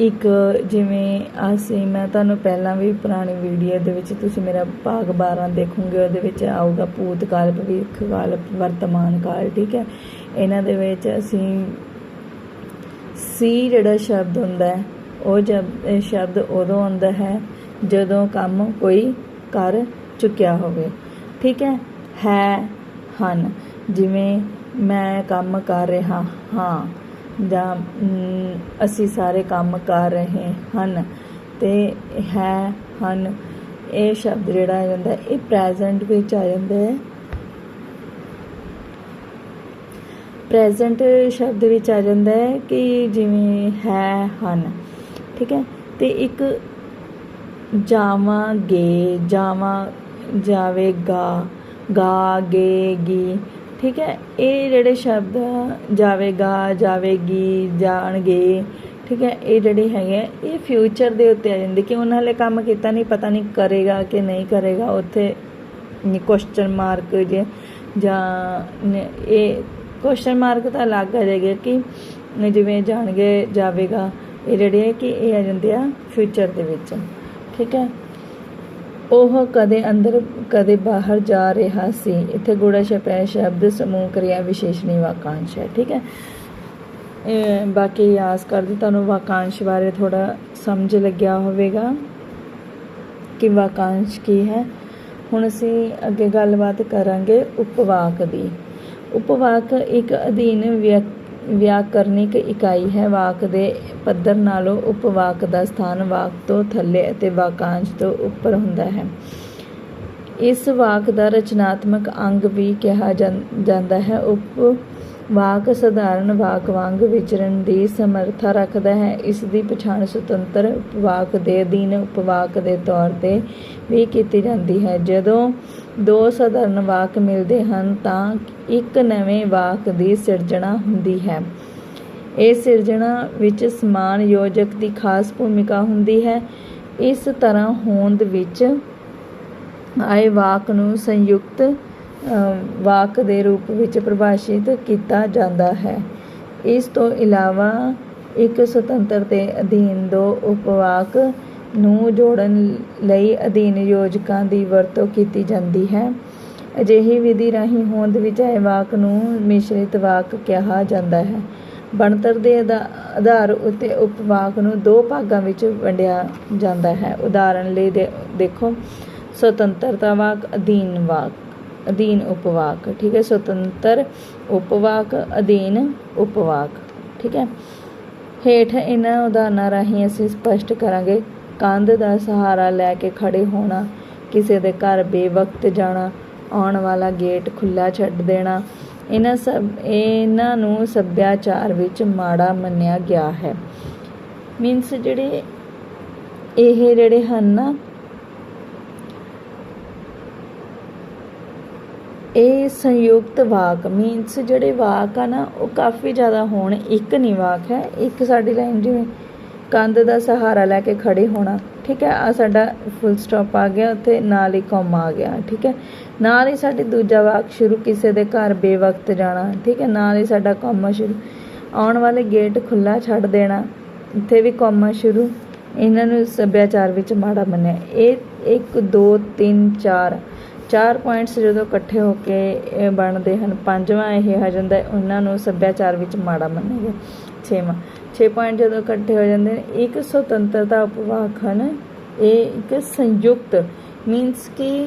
ਇੱਕ ਜਿਵੇਂ ਅਸੀਂ, ਮੈਂ ਤੁਹਾਨੂੰ ਪਹਿਲਾਂ ਵੀ ਪੁਰਾਣੀ ਵੀਡੀਓ ਦੇ ਵਿੱਚ, ਤੁਸੀਂ ਮੇਰਾ ਭਾਗ 12 ਦੇਖੋਗੇ, ਉਹਦੇ ਵਿੱਚ ਆਊਗਾ ਭੂਤਕਾਲ ਭਵਿੱਖ ਕਾਲ ਵਰਤਮਾਨ ਕਾਲ ਠੀਕ ਹੈ? ਇਹਨਾਂ ਦੇ ਵਿੱਚ ਅਸੀਂ ਸੀ ਜਿਹੜਾ ਸ਼ਬਦ ਹੁੰਦਾ ਹੈ, ਉਹ ਜਬ, ਇਹ ਸ਼ਬਦ ਉਦੋਂ ਆਉਂਦਾ ਹੈ ਜਦੋਂ ਕੰਮ ਕੋਈ ਕਰ ਚੁੱਕਿਆ ਹੋਵੇ, ਠੀਕ ਹੈ? ਹੈ, ਹਨ, ਜਿਵੇਂ ਮੈਂ ਕੰਮ ਕਰ ਰਿਹਾ ਹਾਂ ਜਾਂ ਅਸੀਂ ਸਾਰੇ ਕੰਮ ਕਰ ਰਹੇ ਹਨ ਤੇ ਹੈ, ਹਨ। ਇਹ ਸ਼ਬਦ ਜਿਹੜਾ ਆ ਜਾਂਦਾ, ਇਹ ਪ੍ਰੈਜ਼ੈਂਟ ਵਿੱਚ ਆ ਜਾਂਦਾ ਹੈ। ਪ੍ਰੈਜ਼ੈਂਟ ਸ਼ਬਦ ਵਿੱਚ ਆ ਜਾਂਦਾ ਹੈ ਕਿ ਜਿਵੇਂ ਹੈ, ਹਨ। ਠੀਕ ਹੈ? ਤੇ ਇੱਕ ਜਾਵਾਂਗੇ, ਜਾਵਾਂ ਜਾਵੇਗਾ ਗਾਗੇਗੀ ਠੀਕ ਹੈ? ਇਹ ਜਿਹੜੇ ਸ਼ਬਦ ਜਾਵੇਗਾ ਜਾਵੇਗੀ ਜਾਣਗੇ ਠੀਕ ਹੈ? ਇਹ ਜਿਹੜੇ ਹੈਗੇ ਆ, ਇਹ ਫਿਊਚਰ ਦੇ ਉੱਤੇ ਆ ਜਾਂਦੇ। ਕਿ ਉਹਨਾਂ ਹਲੇ ਕੰਮ ਕੀਤਾ ਨਹੀਂ ਪਤਾ ਨਹੀਂ ਕਰੇਗਾ ਕਿ ਨਹੀਂ ਕਰੇਗਾ ਉੱਥੇ ਕੁਐਸਚਨ ਮਾਰਕ ਜੇ ਜਾਂ ਇਹ ਕੁਐਸਚਨ ਮਾਰਕ ਤਾਂ ਅਲੱਗ ਆ ਜਾਏਗਾ ਕਿ ਜਿਵੇਂ ਜਾਣਗੇ ਜਾਵੇਗਾ ਇਹ ਜਿਹੜੇ ਹੈ ਕਿ ਇਹ ਆ ਜਾਂਦੇ ਆ ਫਿਊਚਰ ਦੇ ਵਿੱਚ ਠੀਕ ਹੈ? ਉਹ ਕਦੇ ਅੰਦਰ, ਕਦੇ ਬਾਹਰ ਜਾ ਰਿਹਾ ਸੀ। ਇੱਥੇ ਗੂੜਾ ਛਪਿਆ ਸ਼ਬਦ, ਸਮੂਹ ਕਿਰਿਆ ਵਿਸ਼ੇਸ਼ਣੀ ਵਾਕਾਂਸ਼ ਹੈ, ਠੀਕ ਹੈ? ਬਾਕੀ ਆਸ ਕਰਦੀ ਤੁਹਾਨੂੰ ਵਾਕਾਂਸ਼ ਬਾਰੇ ਥੋੜਾ ਸਮਝ ਲੱਗਿਆ ਹੋਵੇਗਾ ਕਿ ਵਾਕਾਂਸ਼ ਕੀ ਹੈ। ਹੁਣ ਅਸੀਂ ਅੱਗੇ ਗੱਲਬਾਤ ਕਰਾਂਗੇ ਉਪਵਾਕ ਦੀ। ਉਪਵਾਕ ਇੱਕ ਅਧੀਨ ਵਿਅਕ- ਵਿਆਕਰਨਿਕ ਇਕਾਈ ਹੈ। ਵਾਕ ਦੇ ਪੱਧਰ ਨਾਲੋਂ ਉਪਵਾਕ ਦਾ ਸਥਾਨ ਵਾਕ ਤੋਂ ਥੱਲੇ ਅਤੇ ਵਾਕਾਂਸ਼ ਤੋਂ ਉੱਪਰ ਹੁੰਦਾ ਹੈ। ਇਸ ਵਾਕ ਦਾ ਰਚਨਾਤਮਕ ਅੰਗ ਵੀ ਕਿਹਾ ਜਾਂਦਾ ਹੈ। ਉਪ ਵਾਕ ਸਧਾਰਨ ਵਾਕ ਵਾਂਗ ਵਿਚਰਨ ਦੀ ਸਮਰੱਥਾ ਰੱਖਦਾ ਹੈ। ਇਸ ਦੀ ਪਛਾਣ ਸੁਤੰਤਰ ਉਪਵਾਕ ਦੇ ਅਧੀਨ ਉਪਵਾਕ ਦੇ ਤੌਰ ਤੇ ਵੀ ਕੀਤੀ ਜਾਂਦੀ ਹੈ। ਜਦੋਂ ਦੋ ਸਧਾਰਨ ਵਾਕ ਮਿਲਦੇ ਹਨ, ਤਾਂ ਇੱਕ ਨਵੇਂ ਵਾਕ ਦੀ ਸਿਰਜਣਾ ਹੁੰਦੀ ਹੈ। ਇਹ ਸਿਰਜਣਾ ਵਿੱਚ ਸਮਾਨ ਯੋਜਕ ਦੀ ਖਾਸ ਭੂਮਿਕਾ ਹੁੰਦੀ ਹੈ। ਇਸ ਤਰ੍ਹਾਂ ਹੋਂਦ ਵਿੱਚ ਆਏ ਵਾਕ ਨੂੰ ਸੰਯੁਕਤ ਵਾਕ ਦੇ ਰੂਪ ਵਿੱਚ ਪਰਿਭਾਸ਼ਿਤ ਕੀਤਾ ਜਾਂਦਾ ਹੈ। ਇਸ ਤੋਂ ਇਲਾਵਾ ਇੱਕ ਸੁਤੰਤਰ ਦੇ ਅਧੀਨ ਦੋ ਉਪਵਾਕ ਨੂੰ ਜੋੜਨ ਲਈ ਅਧੀਨ ਯੋਜਕਾਂ ਦੀ ਵਰਤੋਂ ਕੀਤੀ ਜਾਂਦੀ ਹੈ। ਅਜਿਹੀ ਵਿਧੀ ਰਾਹੀਂ ਹੋਂਦ ਵਿੱਚ ਆਏ ਵਾਕ ਨੂੰ ਮਿਸ਼ਰਿਤ ਵਾਕ ਕਿਹਾ ਜਾਂਦਾ ਹੈ। ਬਣਤਰ ਦੇ ਆਧਾ- ਆਧਾਰ ਉੱਤੇ ਉਪਵਾਕ ਨੂੰ ਦੋ ਭਾਗਾਂ ਵਿੱਚ ਵੰਡਿਆ ਜਾਂਦਾ ਹੈ। ਉਦਾਹਰਣ ਲਈ ਦੇ- ਦੇਖੋ। ਸੁਤੰਤਰਤਾ ਵਾਕ, ਅਧੀਨ ਵਾਕ। ਅਧੀਨ ਉਪਵਾਕ, ਠੀਕ ਹੈ, ਸੁਤੰਤਰ ਉਪਵਾਕ, ਅਧੀਨ ਉਪਵਾਕ, ਠੀਕ ਹੈ। ਹੇਠ ਇਹਨਾਂ ਉਦਾਹਰਨਾਂ ਰਾਹੀਂ ਅਸੀਂ ਸਪਸ਼ਟ ਕਰਾਂਗੇ, ਕੰਧ ਦਾ ਸਹਾਰਾ ਲੈ ਕੇ ਖੜੇ ਹੋਣਾ, ਕਿਸੇ ਦੇ ਘਰ ਬੇਵਕਤ ਜਾਣਾ, ਆਉਣ ਵਾਲਾ ਗੇਟ ਖੁੱਲਾ ਛੱਡ ਦੇਣਾ, ਇਹਨਾਂ ਸਭ, ਇਹਨਾਂ ਨੂੰ ਸੱਭਿਆਚਾਰ ਵਿੱਚ ਮਾੜਾ ਮੰਨਿਆ ਗਿਆ ਹੈ। ਮੀਨਸ ਜਿਹੜੇ ਇਹ ਜਿਹੜੇ ਹਨ ਨਾ ਇਹ ਸੰਯੁਕਤ ਵਾਕ ਮੀਨਸ ਜਿਹੜੇ ਵਾਕ ਆ ਨਾ, ਉਹ ਕਾਫੀ ਜ਼ਿਆਦਾ ਹੋਣ, ਇੱਕ ਨਹੀਂ ਵਾਕ ਹੈ। ਇੱਕ ਸਾਡੀ ਲਾਈਨ ਜਿਵੇਂ ਕੰਧ ਦਾ ਸਹਾਰਾ ਲੈ ਕੇ ਖੜੇ ਹੋਣਾ, ਠੀਕ ਹੈ? ਆ ਸਾਡਾ ਫੁੱਲ ਸਟਾਪ ਆ ਗਿਆ, ਉੱਥੇ ਨਾਲ ਹੀ ਕੌਮਾ ਆ ਗਿਆ, ਠੀਕ ਹੈ? ਨਾਲ ਹੀ ਸਾਡੀ ਦੂਜਾ ਵਾਕ ਸ਼ੁਰੂ, ਕਿਸੇ ਦੇ ਘਰ ਬੇਵਕਤ ਜਾਣਾ, ਠੀਕ ਹੈ? ਨਾਲ ਹੀ ਸਾਡਾ ਕੌਮਾ ਸ਼ੁਰੂ। ਆਉਣ ਵਾਲੇ ਗੇਟ ਖੁੱਲਾ ਛੱਡ ਦੇਣਾ, ਇੱਥੇ ਵੀ ਕੌਮਾ ਸ਼ੁਰੂ। ਇਹਨਾਂ ਨੂੰ ਸੱਭਿਆਚਾਰ ਵਿੱਚ ਮਾੜਾ ਮੰਨਿਆ। ਇਹ 1 2 3 4 ਚਾਰ ਪੁਆਇੰਟਸ ਜਦੋਂ ਇਕੱਠੇ ਹੋ ਕੇ ਬਣਦੇ ਹਨ, ਪੰਜਵਾਂ ਇਹ ਆ ਜਾਂਦਾ ਉਹਨਾਂ ਨੂੰ ਸੱਭਿਆਚਾਰ ਵਿੱਚ ਮਾੜਾ ਮੰਨਿਆ ਗਿਆ ਛੇਵਾਂ। ਛੇ ਪੁਆਇੰਟ ਜਦੋਂ ਇਕੱਠੇ ਹੋ ਜਾਂਦੇ ਨੇ, ਇੱਕ ਸੁਤੰਤਰਤਾ ਉਪਵਾਕ ਹਨ, ਇਹ ਇੱਕ ਸੰਯੁਕਤ ਮੀਨਸ ਕਿ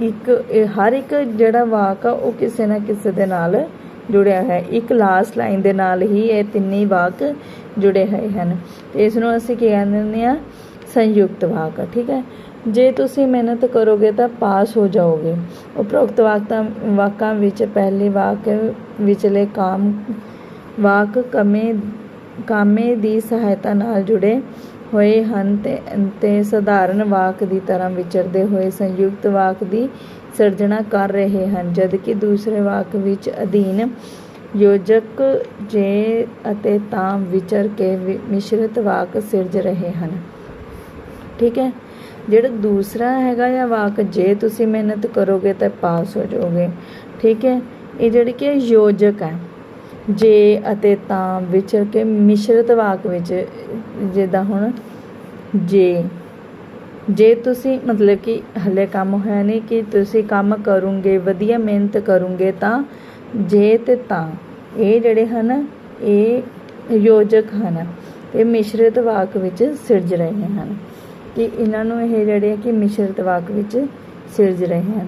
ਇੱਕ, ਇਹ ਹਰ ਇੱਕ ਜਿਹੜਾ ਵਾਕ ਆ, ਉਹ ਕਿਸੇ ਨਾ ਕਿਸੇ ਦੇ ਨਾਲ ਜੁੜਿਆ ਹੈ। ਇੱਕ ਲਾਸਟ ਲਾਈਨ ਦੇ ਨਾਲ ਹੀ ਇਹ ਤਿੰਨੇ ਵਾਕ ਜੁੜੇ ਹੋਏ ਹਨ। ਤੇ ਇਸ ਨੂੰ ਅਸੀਂ ਕੀ ਕਹਿੰਦੇ ਆ ਸੰਯੁਕਤ ਵਾਕ, ਠੀਕ ਹੈ? ਜੇ ਤੁਸੀਂ ਮਿਹਨਤ ਕਰੋਗੇ ਤਾਂ ਪਾਸ ਹੋ ਜਾਓਗੇ। ਉਪਰੋਕਤ ਵਾਕਾਂ ਵਾਕਾਂ ਵਿੱਚ ਪਹਿਲੇ ਵਾਕ ਵਿਚਲੇ ਕਾਮ, ਵਾਕ ਕਮੇ, ਕਾਮੇ ਦੀ ਸਹਾਇਤਾ ਨਾਲ ਜੁੜੇ ਹੋਏ ਹਨ ਤੇ ਤੇ ਸਧਾਰਨ ਵਾਕ ਦੀ ਤਰ੍ਹਾਂ ਵਿਚਰਦੇ ਹੋਏ ਸੰਯੁਕਤ ਵਾਕ ਦੀ ਸਿਰਜਣਾ ਕਰ ਰਹੇ ਹਨ, ਜਦਕਿ ਦੂਸਰੇ ਵਾਕ ਵਿੱਚ ਅਧੀਨ ਯੋਜਕ ਜੇ ਅਤੇ ਤਾਂ ਵਿਚਰ ਕੇ ਵਿ- ਮਿਸ਼ਰਿਤ ਵਾਕ ਸਿਰਜ ਰਹੇ ਹਨ। ਠੀਕ ਹੈ? ਜਿਹੜਾ ਦੂਸਰਾ ਹੈਗਾ ਆ ਵਾਕ, ਜੇ ਤੁਸੀਂ ਮਿਹਨਤ ਕਰੋਗੇ ਤਾਂ ਪਾਸ ਹੋ ਜਾਓਗੇ। ਠੀਕ ਹੈ? ਇਹ ਜਿਹੜੀ ਕਿ ਯੋਜਕ ਹੈ। ਜੇ ਅਤੇ ਤਾਂ ਵਿਚਰ ਕੇ ਮਿਸ਼ਰਿਤ ਵਾਕ ਵਿੱਚ, ਜਿੱਦਾਂ ਹੁਣ, ਜੇ। ਜੇ ਤੁਸੀਂ, ਮਤਲਬ ਕਿ ਹਲੇ ਕੰਮ ਹੋਇਆ ਨਹੀਂ ਕਿ ਤੁਸੀਂ ਕੰਮ ਕਰੋਗੇ, ਵਧੀਆ ਮਿਹਨਤ ਕਰੋਗੇ ਤਾਂ ਜੇ ਤੇ ਤਾਂ। ਇਹ ਜਿਹੜੇ ਹਨ, ਇਹ ਯੋਜਕ ਹਨ। ਤੇ ਮਿਸ਼ਰਿਤ ਵਾਕ ਵਿੱਚ ਸਿਰਜ ਰਹੇ ਹਨ। ਕਿ ਇਹਨਾਂ ਨੂੰ ਇਹ ਜਿਹੜੇ ਕਿ ਮਿਸ਼ਰਤ ਵਾਕ ਵਿੱਚ ਸਿਰਜ ਰਹੇ ਹਨ।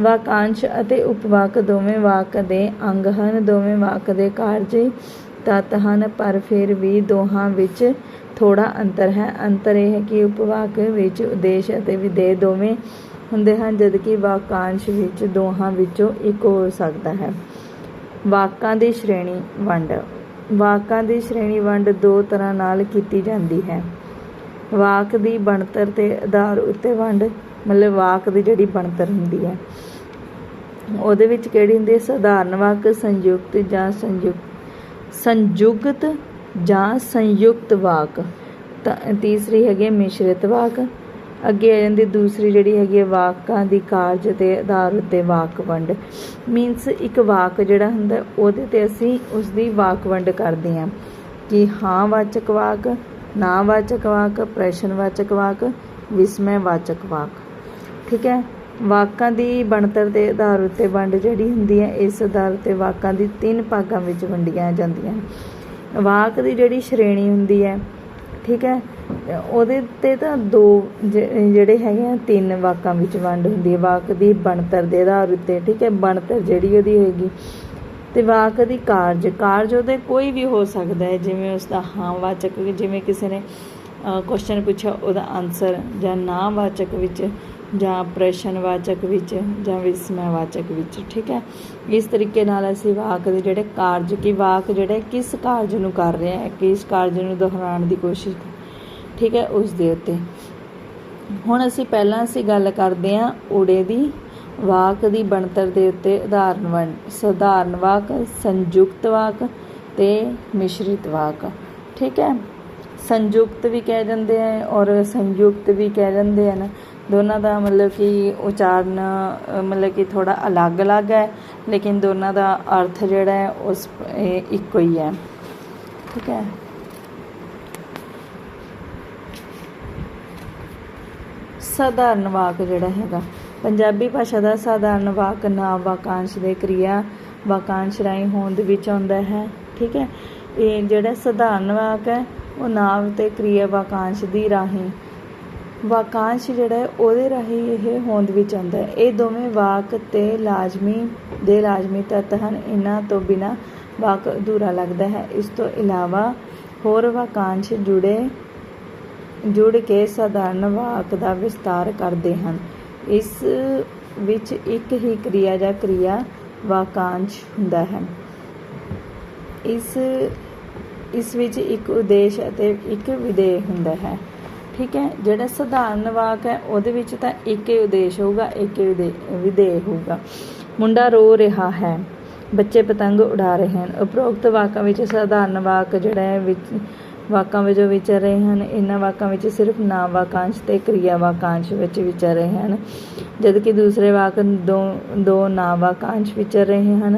ਵਾਕਾਂਸ਼ ਅਤੇ ਉਪਵਾਕ ਦੋਵੇਂ ਵਾਕ ਦੇ ਅੰਗ ਹਨ। ਦੋਵੇਂ ਵਾਕ ਦੇ ਕਾਰਜ ਤੱਤ ਹਨ, ਪਰ ਫਿਰ ਵੀ ਦੋਹਾਂ ਵਿੱਚ ਥੋੜਾ ਅੰਤਰ ਹੈ। ਅੰਤਰ ਇਹ ਹੈ ਕਿ ਉਪਵਾਕ ਵਿੱਚ ਉਦੇਸ਼ ਅਤੇ ਵਿਧੇਯ ਦੋਵੇਂ ਹੁੰਦੇ ਹਨ, ਜਦਕਿ ਵਾਕਾਂਸ਼ ਵਿੱਚ ਦੋਹਾਂ ਵਿੱਚੋਂ ਇੱਕ ਹੋ ਸਕਦਾ ਹੈ। ਵਾਕਾਂ ਦੀ ਸ਼੍ਰੇਣੀ ਵੰਡ। ਵਾਕਾਂ ਦੀ ਸ਼੍ਰੇਣੀ ਵੰਡ ਦੋ ਤਰ੍ਹਾਂ ਨਾਲ ਕੀਤੀ ਜਾਂਦੀ ਹੈ। ਵਾਕ ਦੀ ਬਣਤਰ ਤੇ ਆਧਾਰ ਉੱਤੇ ਵੰਡ, ਮਤਲਬ ਵਾਕ ਦੀ ਜਿਹੜੀ ਬਣਤਰ ਹੁੰਦੀ ਹੈ। ਉਹਦੇ ਵਿੱਚ ਕਿਹੜੀ ਹੁੰਦੀ ਹੈ? ਸਧਾਰਨ ਵਾਕ, ਸੰਯੁਕਤ ਜਾਂ ਸੰਯੁਕਤ ਸੰਯੁਗਤ ਜਾਂ ਸੰਯੁਕਤ ਵਾਕ। ਤੀਸਰੀ ਹੈਗੀ ਹੈ ਮਿਸ਼ਰਿਤ ਵਾਕ। ਅੱਗੇ ਆ ਜਾਂਦੀ, ਦੂਸਰੀ ਜਿਹੜੀ ਹੈਗੀ ਹੈ ਵਾਕਾਂ ਦੀ ਕਾਰਜ ਦੇ ਆਧਾਰ ਉੱਤੇ ਵਾਕ ਵੰਡ। ਮੀਨਸ ਇੱਕ ਵਾਕ ਜਿਹੜਾ ਹੁੰਦਾ, ਉਹਦੇ ਤੇ ਅਸੀਂ ਉਸ ਦੀ ਵਾਕ ਵੰਡ ਕਰਦੇ ਹਾਂ। ਕਿ ਹਾਂ ਵਾਚਕ ਵਾਕ ਨਾ ਵਾਚਕ ਵਾਕ ਪ੍ਰਸ਼ਨ ਵਾਚਕ ਵਾਕ ਵਿਸਮੈ ਵਾਚਕ ਵਾਕ। ਠੀਕ ਹੈ? ਵਾਕਾਂ ਦੀ ਬਣਤਰ ਦੇ ਆਧਾਰ ਉੱਤੇ ਵੰਡ ਜਿਹੜੀ ਹੁੰਦੀ ਹੈ, ਇਸ ਆਧਾਰ ਉੱਤੇ ਵਾਕਾਂ ਦੀ ਤਿੰਨ ਭਾਗਾਂ ਵਿੱਚ ਵੰਡੀਆਂ ਜਾਂਦੀਆਂ ਹਨ ਵਾਕ ਦੀ ਜਿਹੜੀ ਸ਼੍ਰੇਣੀ ਹੁੰਦੀ ਹੈ, ਠੀਕ ਹੈ? ਉਹਦੇ ਤੇ ਤਾਂ ਦੋ ਜ- ਜਿਹੜੇ ਹੈਗੇ ਆ, ਤਿੰਨ ਵਾਕਾਂ ਵਿੱਚ ਵੰਡ ਹੁੰਦੀ ਹੈ। ਵਾਕ ਦੀ ਬਣਤਰ ਦੇ ਆਧਾਰ ਉੱਤੇ, ਠੀਕ ਹੈ? ਬਣਤਰ ਜਿਹੜੀ ਉਹਦੀ ਹੋਏਗੀ ਤੇ ਵਾਕ ਦੀ ਕਾਰਜ ਕਾਰਜ ਉਹਦੇ ਕੋਈ ਵੀ ਹੋ ਸਕਦਾ ਹੈ, ਜਿਵੇਂ ਉਸ ਦਾ ਹਾਂ ਵਾਚਕ, ਜਿਵੇਂ ਕਿਸੇ ਨੇ ਕੁਐਸਚਨ ਪੁੱਛਿਆ, ਉਹਦਾ ਆਨਸਰ ਜਾਂ ਨਾ ਵਾਚਕ ਵਿੱਚ, ਜਾਂ ਪ੍ਰਸ਼ਨ ਵਾਚਕ ਵਿੱਚ, ਜਾਂ ਵਿਸਮੈ ਵਾਚਕ ਵਿੱਚ, ਠੀਕ ਹੈ? ਇਸ ਤਰੀਕੇ ਨਾਲ ਅਸੀਂ ਵਾਕ ਦੇ ਜਿਹੜੇ ਕਾਰਜ, ਕੀ ਵਾਕ ਜਿਹੜੇ ਕਿਸ ਕਾਰਜ ਨੂੰ ਕਰ ਰਿਹਾ ਹੈ, ਕਿਸ ਕਾਰਜ ਨੂੰ ਦੁਹਰਾਉਣ ਦੀ ਕੋਸ਼ਿਸ਼, ਠੀਕ ਹੈ, ਉਸ ਦੇ ਉੱਤੇ। ਹੁਣ ਅਸੀਂ ਪਹਿਲਾਂ ਅਸੀਂ ਗੱਲ ਕਰਦੇ ਹਾਂ ਓੜੇ ਦੀ ਵਾਕ ਦੀ ਬਣਤਰ ਦੇ ਉੱਤੇ ਉਦਾਹਰਨ ਵੰਡ, ਸਧਾਰਨ ਵਾਕ, ਸੰਯੁਕਤ ਵਾਕ ਤੇ ਮਿਸ਼ਰਿਤ ਵਾਕ। ਠੀਕ ਹੈ? ਸੰਯੁਕਤ ਵੀ ਕਹਿ ਜਾਂਦੇ ਆ ਔਰ ਸੰਯੁਕਤ ਵੀ ਕਹਿ ਜਾਂਦੇ ਹਨ ਦੋਨਾਂ ਦਾ ਮਤਲਬ ਕਿ ਉਚਾਰਨ ਮਤਲਬ ਕਿ ਥੋੜਾ ਅਲੱਗ-ਅਲੱਗ ਹੈ, ਲੇਕਿਨ ਦੋਨਾਂ ਦਾ ਅਰਥ ਜਿਹੜਾ ਹੈ ਉਸ ਇੱਕੋ ਹੀ ਹੈ। ਠੀਕ ਹੈ? ਸਧਾਰਨ ਵਾਕ ਜਿਹੜਾ ਹੈਗਾ। ਪੰਜਾਬੀ ਭਾਸ਼ਾ ਦਾ ਸਾਧਾਰਨ ਵਾਕ ਨਾਮ ਵਾਕਾਂਸ਼ ਦੇ ਕਿਰਿਆ ਵਾਕਾਂਸ਼ ਰਾਹੀਂ ਹੋਂਦ ਵਿੱਚ ਆਉਂਦਾ ਹੈ, ਠੀਕ ਹੈ? ਇਹ ਜਿਹੜਾ ਸਧਾਰਨ ਵਾਕ ਹੈ, ਉਹ ਨਾਮ ਤੇ ਕਿਰਿਆ ਵਾਕਾਂਸ਼ ਦੀ ਰਾਹੀਂ, ਵਾਕਾਂਸ਼ ਜਿਹੜਾ ਉਹਦੇ ਰਾਹੀਂ ਇਹ ਹੋਂਦ ਵਿੱਚ ਆਉਂਦਾ ਹੈ। ਇਹ ਦੋਵੇਂ ਵਾਕ ਤੇ ਲਾਜ਼ਮੀ, ਦੇ ਲਾਜ਼ਮੀ ਤੱਤ ਹਨ। ਇਹਨਾਂ ਤੋਂ ਬਿਨਾ ਵਾਕ ਅਧੂਰਾ ਲੱਗਦਾ ਹੈ। ਇਸ ਤੋਂ ਇਲਾਵਾ ਹੋਰ ਵਾਕਾਂਸ਼ ਜੁੜੇ, ਜੁੜ ਕੇ ਸਧਾਰਨ ਵਾਕ ਦਾ ਵਿਸਤਾਰ ਕਰਦੇ ਹਨ। ਇਸ ਵਿੱਚ ਇੱਕ ਹੀ ਕਿਰਿਆ ਜਾਂ ਕਿਰਿਆ ਵਾਕਾਂਸ਼ ਹੁੰਦਾ ਹੈ। ਇਸ ਇਸ ਵਿੱਚ ਇੱਕ ਉਦੇਸ਼ ਅਤੇ ਇੱਕ ਵਿਦੇਹ ਹੁੰਦਾ ਹੈ। ਠੀਕ ਹੈ, ਜਿਹੜਾ ਸਧਾਰਨ ਵਾਕ ਹੈ, ਉਹਦੇ ਵਿੱਚ ਤਾਂ ਇੱਕ ਹੀ ਉਦੇਸ਼ ਹੋਊਗਾ, ਇੱਕ ਹੀ ਵਿਦੇ- ਵਿਦੇਹ ਹੋਊਗਾ। ਮੁੰਡਾ ਰੋ ਰਿਹਾ ਹੈ, ਬੱਚੇ ਪਤੰਗ ਉਡਾ ਰਹੇ ਹਨ। ਉਪਰੋਕਤ ਵਾਕਾਂ ਵਿੱਚ ਸਧਾਰਨ ਵਾਕ ਜਿਹੜਾ ਹੈ, ਵਿੱਚ ਵਾਕਾਂ ਵਜੋਂ ਵਿਚਰ ਰਹੇ ਹਨ, ਇਹਨਾਂ ਵਾਕਾਂ ਵਿੱਚ ਸਿਰਫ ਨਾਮ ਵਾਕਾਂਸ਼ ਤੇ ਕਿਰਿਆ ਵਾਕਾਂਸ਼ ਵਿੱਚ ਵਿਚਰ ਰਹੇ ਹਨ। ਜਦਕਿ ਦੂਸਰੇ ਵਾਕ ਦੋ ਦੋ ਨਾਮ ਵਾਕਾਂਸ਼ ਵਿਚਰ ਰਹੇ ਹਨ,